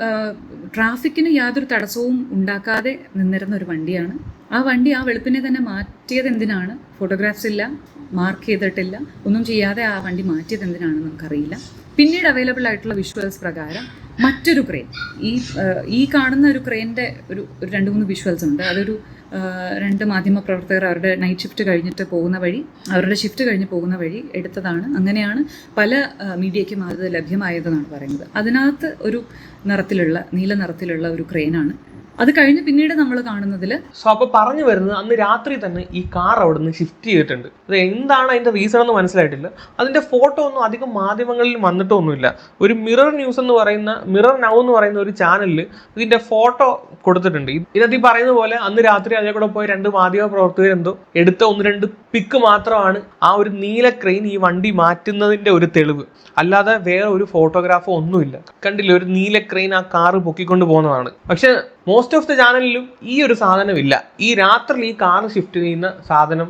ട്രാഫിക്കിന് യാതൊരു തടസ്സവും ഉണ്ടാക്കാതെ നിന്നിരുന്ന ഒരു വണ്ടിയാണ്. ആ വണ്ടി ആ വെളുപ്പിനെ തന്നെ മാറ്റിയത് എന്തിനാണ്? ഫോട്ടോഗ്രാഫ്സ് ഇല്ല. മാർക്ക് ചെയ്തിട്ടില്ല. ഒന്നും ചെയ്യാതെ ആ വണ്ടി മാറ്റിയത് എന്തിനാണെന്ന് നമുക്കറിയില്ല. പിന്നീട് അവൈലബിൾ ആയിട്ടുള്ള വിഷ്വൽസ് പ്രകാരം മറ്റൊരു ക്രെയിൻ ഈ ഈ കാണുന്ന ഒരു ക്രെയിനിന്റെ ഒരു ഒരു രണ്ട് മൂന്ന് വിഷ്വൽസ് ഉണ്ട്. അതൊരു രണ്ട് മാധ്യമ പ്രവർത്തകർ അവരുടെ നൈറ്റ് ഷിഫ്റ്റ് കഴിഞ്ഞിട്ട് പോകുന്ന വഴി അവരുടെ ഷിഫ്റ്റ് കഴിഞ്ഞ് പോകുന്ന വഴി എടുത്തതാണ്. അങ്ങനെയാണ് പല മീഡിയയ്ക്കും അത് ലഭ്യമായതെന്നാണ് പറയുന്നത്. അതിനകത്ത് ഒരു നിറത്തിലുള്ള നീല നിറത്തിലുള്ള ഒരു ക്രെയിനാണ് അത് കഴിഞ്ഞ് പിന്നീട് നമ്മൾ കാണുന്നതിൽ സോ അപ്പൊ പറഞ്ഞു വരുന്നത് അന്ന് രാത്രി തന്നെ ഈ കാർ അവിടെ നിന്ന് ഷിഫ്റ്റ് ചെയ്തിട്ടുണ്ട്. അത് എന്താണ് അതിന്റെ റീസൺ എന്ന് മനസ്സിലായിട്ടില്ല. അതിന്റെ ഫോട്ടോ ഒന്നും അധികം മാധ്യമങ്ങളിൽ വന്നിട്ടൊന്നുമില്ല. ഒരു മിറർ ന്യൂസ് എന്ന് പറയുന്ന മിറർ നൗ എന്ന് പറയുന്ന ഒരു ചാനലിൽ ഇതിന്റെ ഫോട്ടോ കൊടുത്തിട്ടുണ്ട്. ഇത് ഇതിനകത്ത് ഈ പറയുന്ന പോലെ അന്ന് രാത്രി അതേ കൂടെ പോയി രണ്ട് മാധ്യമ പ്രവർത്തകർ എന്തോ എടുത്ത ഒന്ന് രണ്ട് പിക്ക് മാത്രമാണ് ആ ഒരു നീല ക്രെയിൻ ഈ വണ്ടി മാറ്റുന്നതിന്റെ ഒരു തെളിവ്. അല്ലാതെ വേറെ ഒരു ഫോട്ടോഗ്രാഫോ ഒന്നുമില്ല. കണ്ടില്ല? ഒരു നീല ക്രെയിൻ ആ കാറ് പൊക്കിക്കൊണ്ട് പോകുന്നതാണ്. പക്ഷെ മോസ്റ്റ് ഓഫ് ദ ചാനലിലും ഈ ഒരു സാധനം ഇല്ല ഈ രാത്രിയിൽ ഈ കാർ ഷിഫ്റ്റ് ചെയ്യുന്ന സാധനം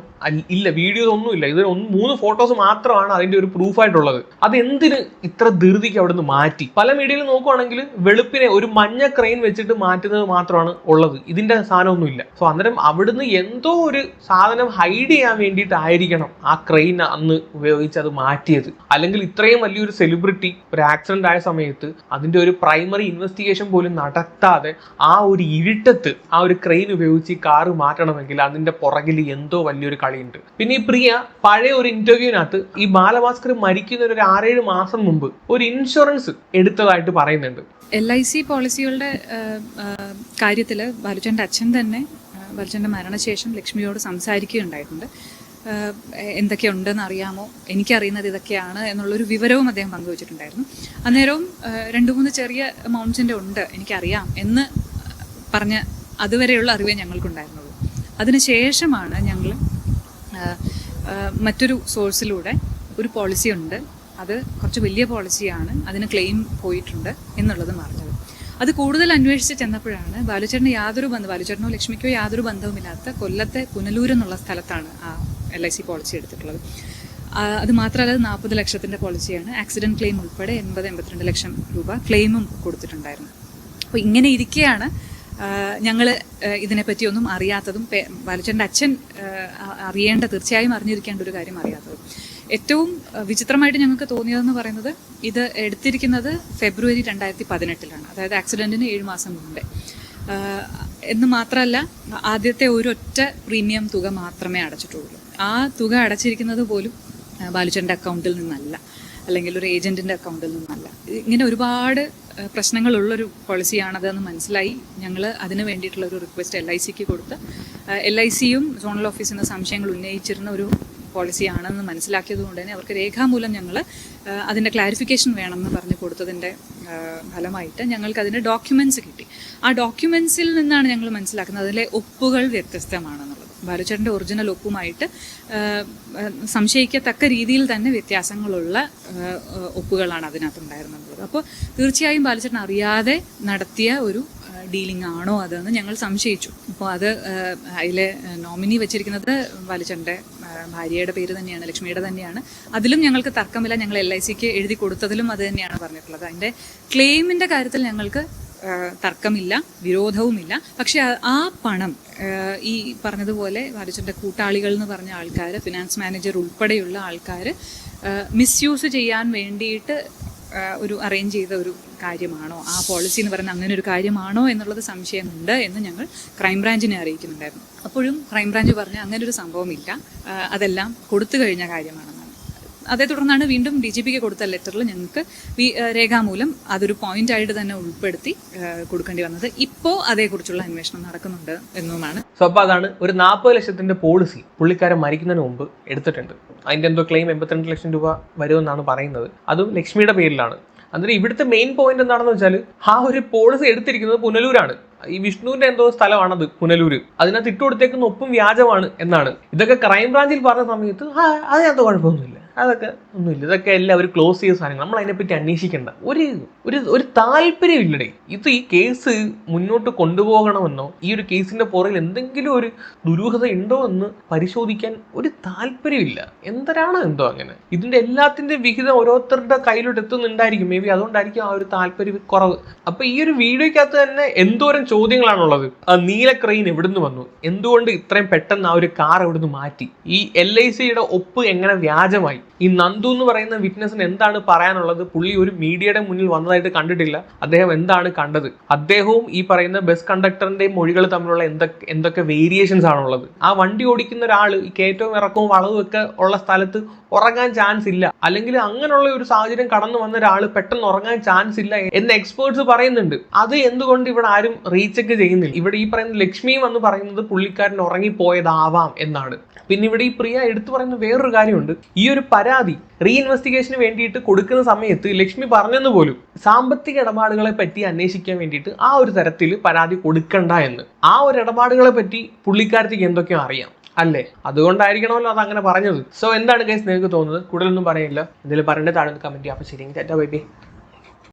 ഇല്ല വീഡിയോസ് ഒന്നും ഇല്ല ഇത് ഒന്ന് മൂന്ന് ഫോട്ടോസ് മാത്രമാണ് അതിന്റെ ഒരു പ്രൂഫ് ആയിട്ടുള്ളത്. അത് എന്തിന് ഇത്ര ധൃതിക്ക് അവിടുന്ന് മാറ്റി? പല മീഡിയയിൽ നോക്കുവാണെങ്കിൽ വെളുപ്പിനെ ഒരു മഞ്ഞ ക്രെയിൻ വെച്ചിട്ട് മാറ്റുന്നത് മാത്രമാണ് ഉള്ളത്. ഇതിന്റെ സാധനമൊന്നുമില്ല. സോ അന്നേരം അവിടുന്ന് എന്തോ ഒരു സാധനം ഹൈഡ് ചെയ്യാൻ വേണ്ടിയിട്ടായിരിക്കണം ആ ക്രെയിൻ അന്ന് ഉപയോഗിച്ച് അത് മാറ്റിയത്. അല്ലെങ്കിൽ ഇത്രയും വലിയൊരു സെലിബ്രിറ്റി ഒരു ആക്സിഡന്റ് ആയ സമയത്ത് അതിന്റെ ഒരു പ്രൈമറി ഇൻവെസ്റ്റിഗേഷൻ പോലും നടത്താതെ ആ ഒരു ഇരുട്ടത്ത് ആ ഒരു ക്രെയിൻ ഉപയോഗിച്ച് ഈ കാറ് മാറ്റണമെങ്കിൽ അതിന്റെ പുറകിൽ എന്തോ വലിയൊരു കളിയുണ്ട്. പിന്നെ ഈ പ്രിയ പഴയ ഒരു ഇന്റർവ്യൂവിനകത്ത് ഈ ബാലഭാസ്കർ മരിക്കുന്ന ഒരു ആറേഴ് മാസം മുമ്പ് ഒരു ഇൻഷുറൻസ് എടുത്തതായിട്ട് പറയുന്നുണ്ട്. എൽ ഐ സി പോളിസികളുടെ കാര്യത്തിൽ ബാലുച്ചന്റെ അച്ഛൻ തന്നെ ബാലുച്ചന്റെ മരണശേഷം ലക്ഷ്മിയോട് സംസാരിക്കുകയുണ്ടായിട്ടുണ്ട്. എന്തൊക്കെയുണ്ടെന്ന് അറിയാമോ? എനിക്കറിയുന്നത് ഇതൊക്കെയാണ് എന്നുള്ളൊരു വിവരവും അദ്ദേഹം പങ്കുവച്ചിട്ടുണ്ടായിരുന്നു. അന്നേരവും രണ്ട് മൂന്ന് ചെറിയ എമൗണ്ട്സിന്റെ ഉണ്ട് എനിക്കറിയാം എന്ന് പറഞ്ഞ അതുവരെയുള്ള അറിവേ ഞങ്ങൾക്കുണ്ടായിരുന്നുള്ളൂ. അതിനുശേഷമാണ് ഞങ്ങൾ മറ്റൊരു സോഴ്സിലൂടെ ഒരു പോളിസി ഉണ്ട്. അത് കുറച്ച് വലിയ പോളിസിയാണ് അതിന് ക്ലെയിം പോയിട്ടുണ്ട് എന്നുള്ളത് അറിഞ്ഞത് അത് കൂടുതൽ അന്വേഷിച്ച് ചെന്നപ്പോഴാണ് ബാലുചേട്ടന് യാതൊരു ബന്ധം ബാലുചേട്ടനോ ലക്ഷ്മിക്കോ യാതൊരു ബന്ധവുമില്ലാത്ത കൊല്ലത്തെ പുനലൂർ എന്നുള്ള സ്ഥലത്താണ് ആ എൽ ഐ സി പോളിസി എടുത്തിട്ടുള്ളത്. അത് മാത്രമല്ല അത് നാൽപ്പത് ലക്ഷത്തിന്റെ പോളിസിയാണ് ആക്സിഡന്റ് ക്ലെയിം ഉൾപ്പെടെ എൺപത് എൺപത്തിരണ്ട് ലക്ഷം രൂപ ക്ലെയിമും കൊടുത്തിട്ടുണ്ടായിരുന്നു. അപ്പോൾ ഇങ്ങനെ ഇരിക്കെയാണ് ഞങ്ങൾ ഇതിനെപ്പറ്റിയൊന്നും അറിയാത്തതും ബാലചന്ദ്രന്റെ അച്ഛൻ അറിയേണ്ട തീർച്ചയായും അറിഞ്ഞിരിക്കേണ്ട ഒരു കാര്യം അറിയാത്തതും. ഏറ്റവും വിചിത്രമായിട്ട് ഞങ്ങൾക്ക് തോന്നിയതെന്ന് പറയുന്നത് ഇത് എടുത്തിരിക്കുന്നത് ഫെബ്രുവരി രണ്ടായിരത്തി പതിനെട്ടിലാണ് അതായത് ആക്സിഡന്റിന് ഏഴ് മാസം മുമ്പേ. എന്ന് മാത്രമല്ല ആദ്യത്തെ ഒരൊറ്റ പ്രീമിയം തുക മാത്രമേ അടച്ചിട്ടുള്ളൂ. ആ തുക അടച്ചിരിക്കുന്നത് പോലും ബാലുചന്റെ അക്കൗണ്ടിൽ നിന്നല്ല. അല്ലെങ്കിൽ ഒരു ഏജന്റിന്റെ അക്കൗണ്ടിൽ നിന്നല്ല. ഇങ്ങനെ ഒരുപാട് പ്രശ്നങ്ങളുള്ളൊരു പോളിസിയാണതെന്ന് മനസ്സിലായി. ഞങ്ങൾ അതിന് വേണ്ടിയിട്ടുള്ള ഒരു റിക്വസ്റ്റ് എൽ ഐ സിക്ക് കൊടുത്ത് എൽ ഐ സിയും സോണൽ ഓഫീസിൽ നിന്ന് സംശയങ്ങൾ ഉന്നയിച്ചിരുന്ന ഒരു പോളിസിയാണെന്ന് മനസ്സിലാക്കിയത് കൊണ്ട് തന്നെ അവർക്ക് രേഖാമൂലം ഞങ്ങൾ അതിന്റെ ക്ലാരിഫിക്കേഷൻ വേണമെന്ന് പറഞ്ഞ് കൊടുത്തതിന്റെ ഫലമായിട്ട് ഞങ്ങൾക്ക് അതിന്റെ ഡോക്യുമെന്റ്സ് കിട്ടി. ആ ഡോക്യുമെൻസിൽ നിന്നാണ് ഞങ്ങൾ മനസ്സിലാക്കുന്നത്. അതിലെ ഒപ്പുകൾ വ്യത്യസ്തമാണെന്നുള്ളത്. ബാലുച്ചേട്ടന്റെ ഒറിജിനൽ ഒപ്പുമായിട്ട് സംശയിക്കത്തക്ക രീതിയിൽ തന്നെ വ്യത്യാസങ്ങളുള്ള ഒപ്പുകളാണ് അതിനകത്ത് ഒപ്പുകളാണ് അതിനകത്തുണ്ടായിരുന്നുള്ളത്. അപ്പോൾ തീർച്ചയായും ബാലുചേട്ടൻ അറിയാതെ നടത്തിയ ഒരു ഡീലിംഗ് ആണോ അതെന്ന് ഞങ്ങൾ സംശയിച്ചു. അപ്പോൾ അത് അതിലെ നോമിനി വെച്ചിരിക്കുന്നത് ബാലുച്ചന്റെ ഭാര്യയുടെ പേര് തന്നെയാണ് ലക്ഷ്മിയുടെ തന്നെയാണ്. അതിലും ഞങ്ങൾക്ക് തർക്കമില്ല. ഞങ്ങൾ എൽ ഐ സിക്ക് എഴുതി കൊടുത്തതിലും അത് തന്നെയാണ് പറഞ്ഞിട്ടുള്ളത്. അതിന്റെ ക്ലെയിമിന്റെ കാര്യത്തിൽ ഞങ്ങൾക്ക് തർക്കമില്ല വിരോധവുമില്ല. പക്ഷെ ആ- പണം ഈ പറഞ്ഞതുപോലെ വാരിച്ചന്റെ കൂട്ടാളികൾ എന്ന് പറഞ്ഞ ആൾക്കാർ ഫിനാൻസ് മാനേജർ ഉൾപ്പെടെയുള്ള ആൾക്കാർ മിസ്യൂസ് ചെയ്യാൻ വേണ്ടിയിട്ട് ഒരു അറേഞ്ച് ചെയ്ത ഒരു കാര്യമാണോ? ആ പോളിസി എന്ന് പറയുന്ന അങ്ങനെ ഒരു കാര്യമാണോ എന്നുള്ളത് സംശയമുണ്ട് എന്ന് ഞങ്ങൾ ക്രൈംബ്രാഞ്ചിനെ അറിയിക്കുന്നുണ്ടായിരുന്നു. അപ്പോഴും ക്രൈംബ്രാഞ്ച് പറഞ്ഞ അങ്ങനെ ഒരു സംഭവമില്ല. അതെല്ലാം കൊടുത്തു കഴിഞ്ഞ കാര്യമാണെന്നാണ് അതേ തുടർന്നാണ് വീണ്ടും ഡി ജി പിക്ക് കൊടുത്ത ലെറ്ററിൽ ഞങ്ങൾക്ക് രേഖാമൂലം അതൊരു പോയിന്റ് ആയിട്ട് തന്നെ ഉൾപ്പെടുത്തി കൊടുക്കേണ്ടി വന്നത്. ഇപ്പോൾ അതേക്കുറിച്ചുള്ള അന്വേഷണം നടക്കുന്നുണ്ട് എന്നുമാണ്. സോ അതാണ് ഒരു നാൽപ്പത് ലക്ഷത്തിന്റെ പോളിസി പുള്ളിക്കാരൻ മരിക്കുന്നതിന് മുമ്പ് എടുത്തിട്ടുണ്ട്. അതിന്റെ എന്തോ ക്ലെയിം എൺപത്തിരണ്ട് ലക്ഷം രൂപ വരുമെന്നാണ് പറയുന്നത്. അതും ലക്ഷ്മിയുടെ പേരിലാണ്. അന്നേരം ഇവിടുത്തെ മെയിൻ പോയിന്റ് എന്താണെന്ന് വെച്ചാൽ ആ ഒരു പോളിസി എടുത്തിരിക്കുന്നത് പുനലൂരാണ്. ഈ വിഷ്ണുവിന്റെ എന്തോ സ്ഥലമാണത് പുനലൂര്. അതിനകത്ത് ഇട്ടുകൊടുത്തേക്കുന്ന ഒപ്പം വ്യാജമാണ് എന്നാണ്. ഇതൊക്കെ ക്രൈംബ്രാഞ്ചിൽ പറഞ്ഞ സമയത്ത് അതിനകത്ത് കുഴപ്പമൊന്നുമില്ല. അതൊക്കെ ഒന്നുമില്ല. ഇതൊക്കെ എല്ലാം ഒരു ക്ലോസ് ചെയ്ത സാധനങ്ങൾ. നമ്മൾ അതിനെപ്പറ്റി അന്വേഷിക്കേണ്ട. ഒരു ഒരു ഒരു താല്പര്യമില്ലടേ ഇത് ഈ കേസ് മുന്നോട്ട് കൊണ്ടുപോകണമെന്നോ ഈ ഒരു കേസിന്റെ പുറകിൽ എന്തെങ്കിലും ഒരു ദുരൂഹത ഉണ്ടോ എന്ന് പരിശോധിക്കാൻ ഒരു താല്പര്യമില്ല എന്തരാണ് എന്തോ അങ്ങനെ? ഇതിന്റെ എല്ലാത്തിന്റെ വിഹിതം ഓരോരുത്തരുടെ കയ്യിലോട്ട് എത്തുന്നുണ്ടായിരിക്കും. മേ ബി അതുകൊണ്ടായിരിക്കും ആ ഒരു താല്പര്യം കുറവ്. അപ്പൊ ഈ ഒരു വീഡിയോക്കകത്ത് തന്നെ എന്തോരം ചോദ്യങ്ങളാണുള്ളത്? ആ നീല ക്രെയിൻ എവിടുന്ന് വന്നു? എന്തുകൊണ്ട് ഇത്രയും പെട്ടെന്ന് ആ ഒരു കാർ എവിടുന്ന് മാറ്റി? ഈ എൽ ഐ സിയുടെ ഒപ്പ് എങ്ങനെ വ്യാജമായി? ഈ നന്ദു എന്ന് പറയുന്ന വിറ്റ്നസിന് എന്താണ് പറയാനുള്ളത്? പുള്ളി ഒരു മീഡിയയുടെ മുന്നിൽ വന്നതായിട്ട് കണ്ടിട്ടില്ല. അദ്ദേഹം എന്താണ് കണ്ടത്? അദ്ദേഹവും ഈ പറയുന്ന ബസ് കണ്ടക്ടറിന്റെയും മൊഴികൾ തമ്മിലുള്ള എന്തൊക്കെ എന്തൊക്കെ വേരിയേഷൻസ് ആണുള്ളത്? ആ വണ്ടി ഓടിക്കുന്ന ഒരാൾ ഈ കയറ്റവും ഇറക്കവും വളവും ഒക്കെ ഉള്ള സ്ഥലത്ത് ഉറങ്ങാൻ ചാൻസ് ഇല്ല. അല്ലെങ്കിൽ അങ്ങനെയുള്ള ഒരു സാഹചര്യം കടന്നു വന്ന ഒരാൾ പെട്ടെന്ന് ഉറങ്ങാൻ ചാൻസ് ഇല്ല എന്ന് എക്സ്പേർട്സ് പറയുന്നുണ്ട്. അത് എന്തുകൊണ്ട് ഇവിടെ ആരും റീചെക്ക് ചെയ്യുന്നില്ല? ഇവിടെ ഈ പറയുന്ന ലക്ഷ്മിയും എന്ന് പറയുന്നത് പുള്ളിക്കാരൻ ഉറങ്ങിപ്പോയതാവാം എന്നാണ്. പിന്നെ ഇവിടെ ഈ പ്രിയ എടുത്തു പറയുന്ന വേറൊരു കാര്യമുണ്ട്. ഈ ഒരു പരാതി റീഇൻവെസ്റ്റിഗേഷന് വേണ്ടിയിട്ട് കൊടുക്കുന്ന സമയത്ത് ലക്ഷ്മി പറഞ്ഞെന്ന് പോലും സാമ്പത്തിക ഇടപാടുകളെ പറ്റി അന്വേഷിക്കാൻ വേണ്ടിയിട്ട് ആ ഒരു തരത്തിൽ പരാതി കൊടുക്കണ്ട എന്ന്. ആ ഒരു ഇടപാടുകളെ പറ്റി പുള്ളിക്കാരത്തേക്ക് എന്തൊക്കെയോ അറിയാം. അല്ലേ? അതുകൊണ്ടായിരിക്കണമല്ലോ അത് അങ്ങനെ പറഞ്ഞത്. സോ എന്താണ് കേസ് നിങ്ങൾക്ക് തോന്നുന്നത്? കൂടുതലൊന്നും പറയില്ല എന്തെങ്കിലും പറയേണ്ടത് താഴെ കമന്റ് ചെയ്യാം. അപ്പോൾ ശരി ബൈ ബൈ.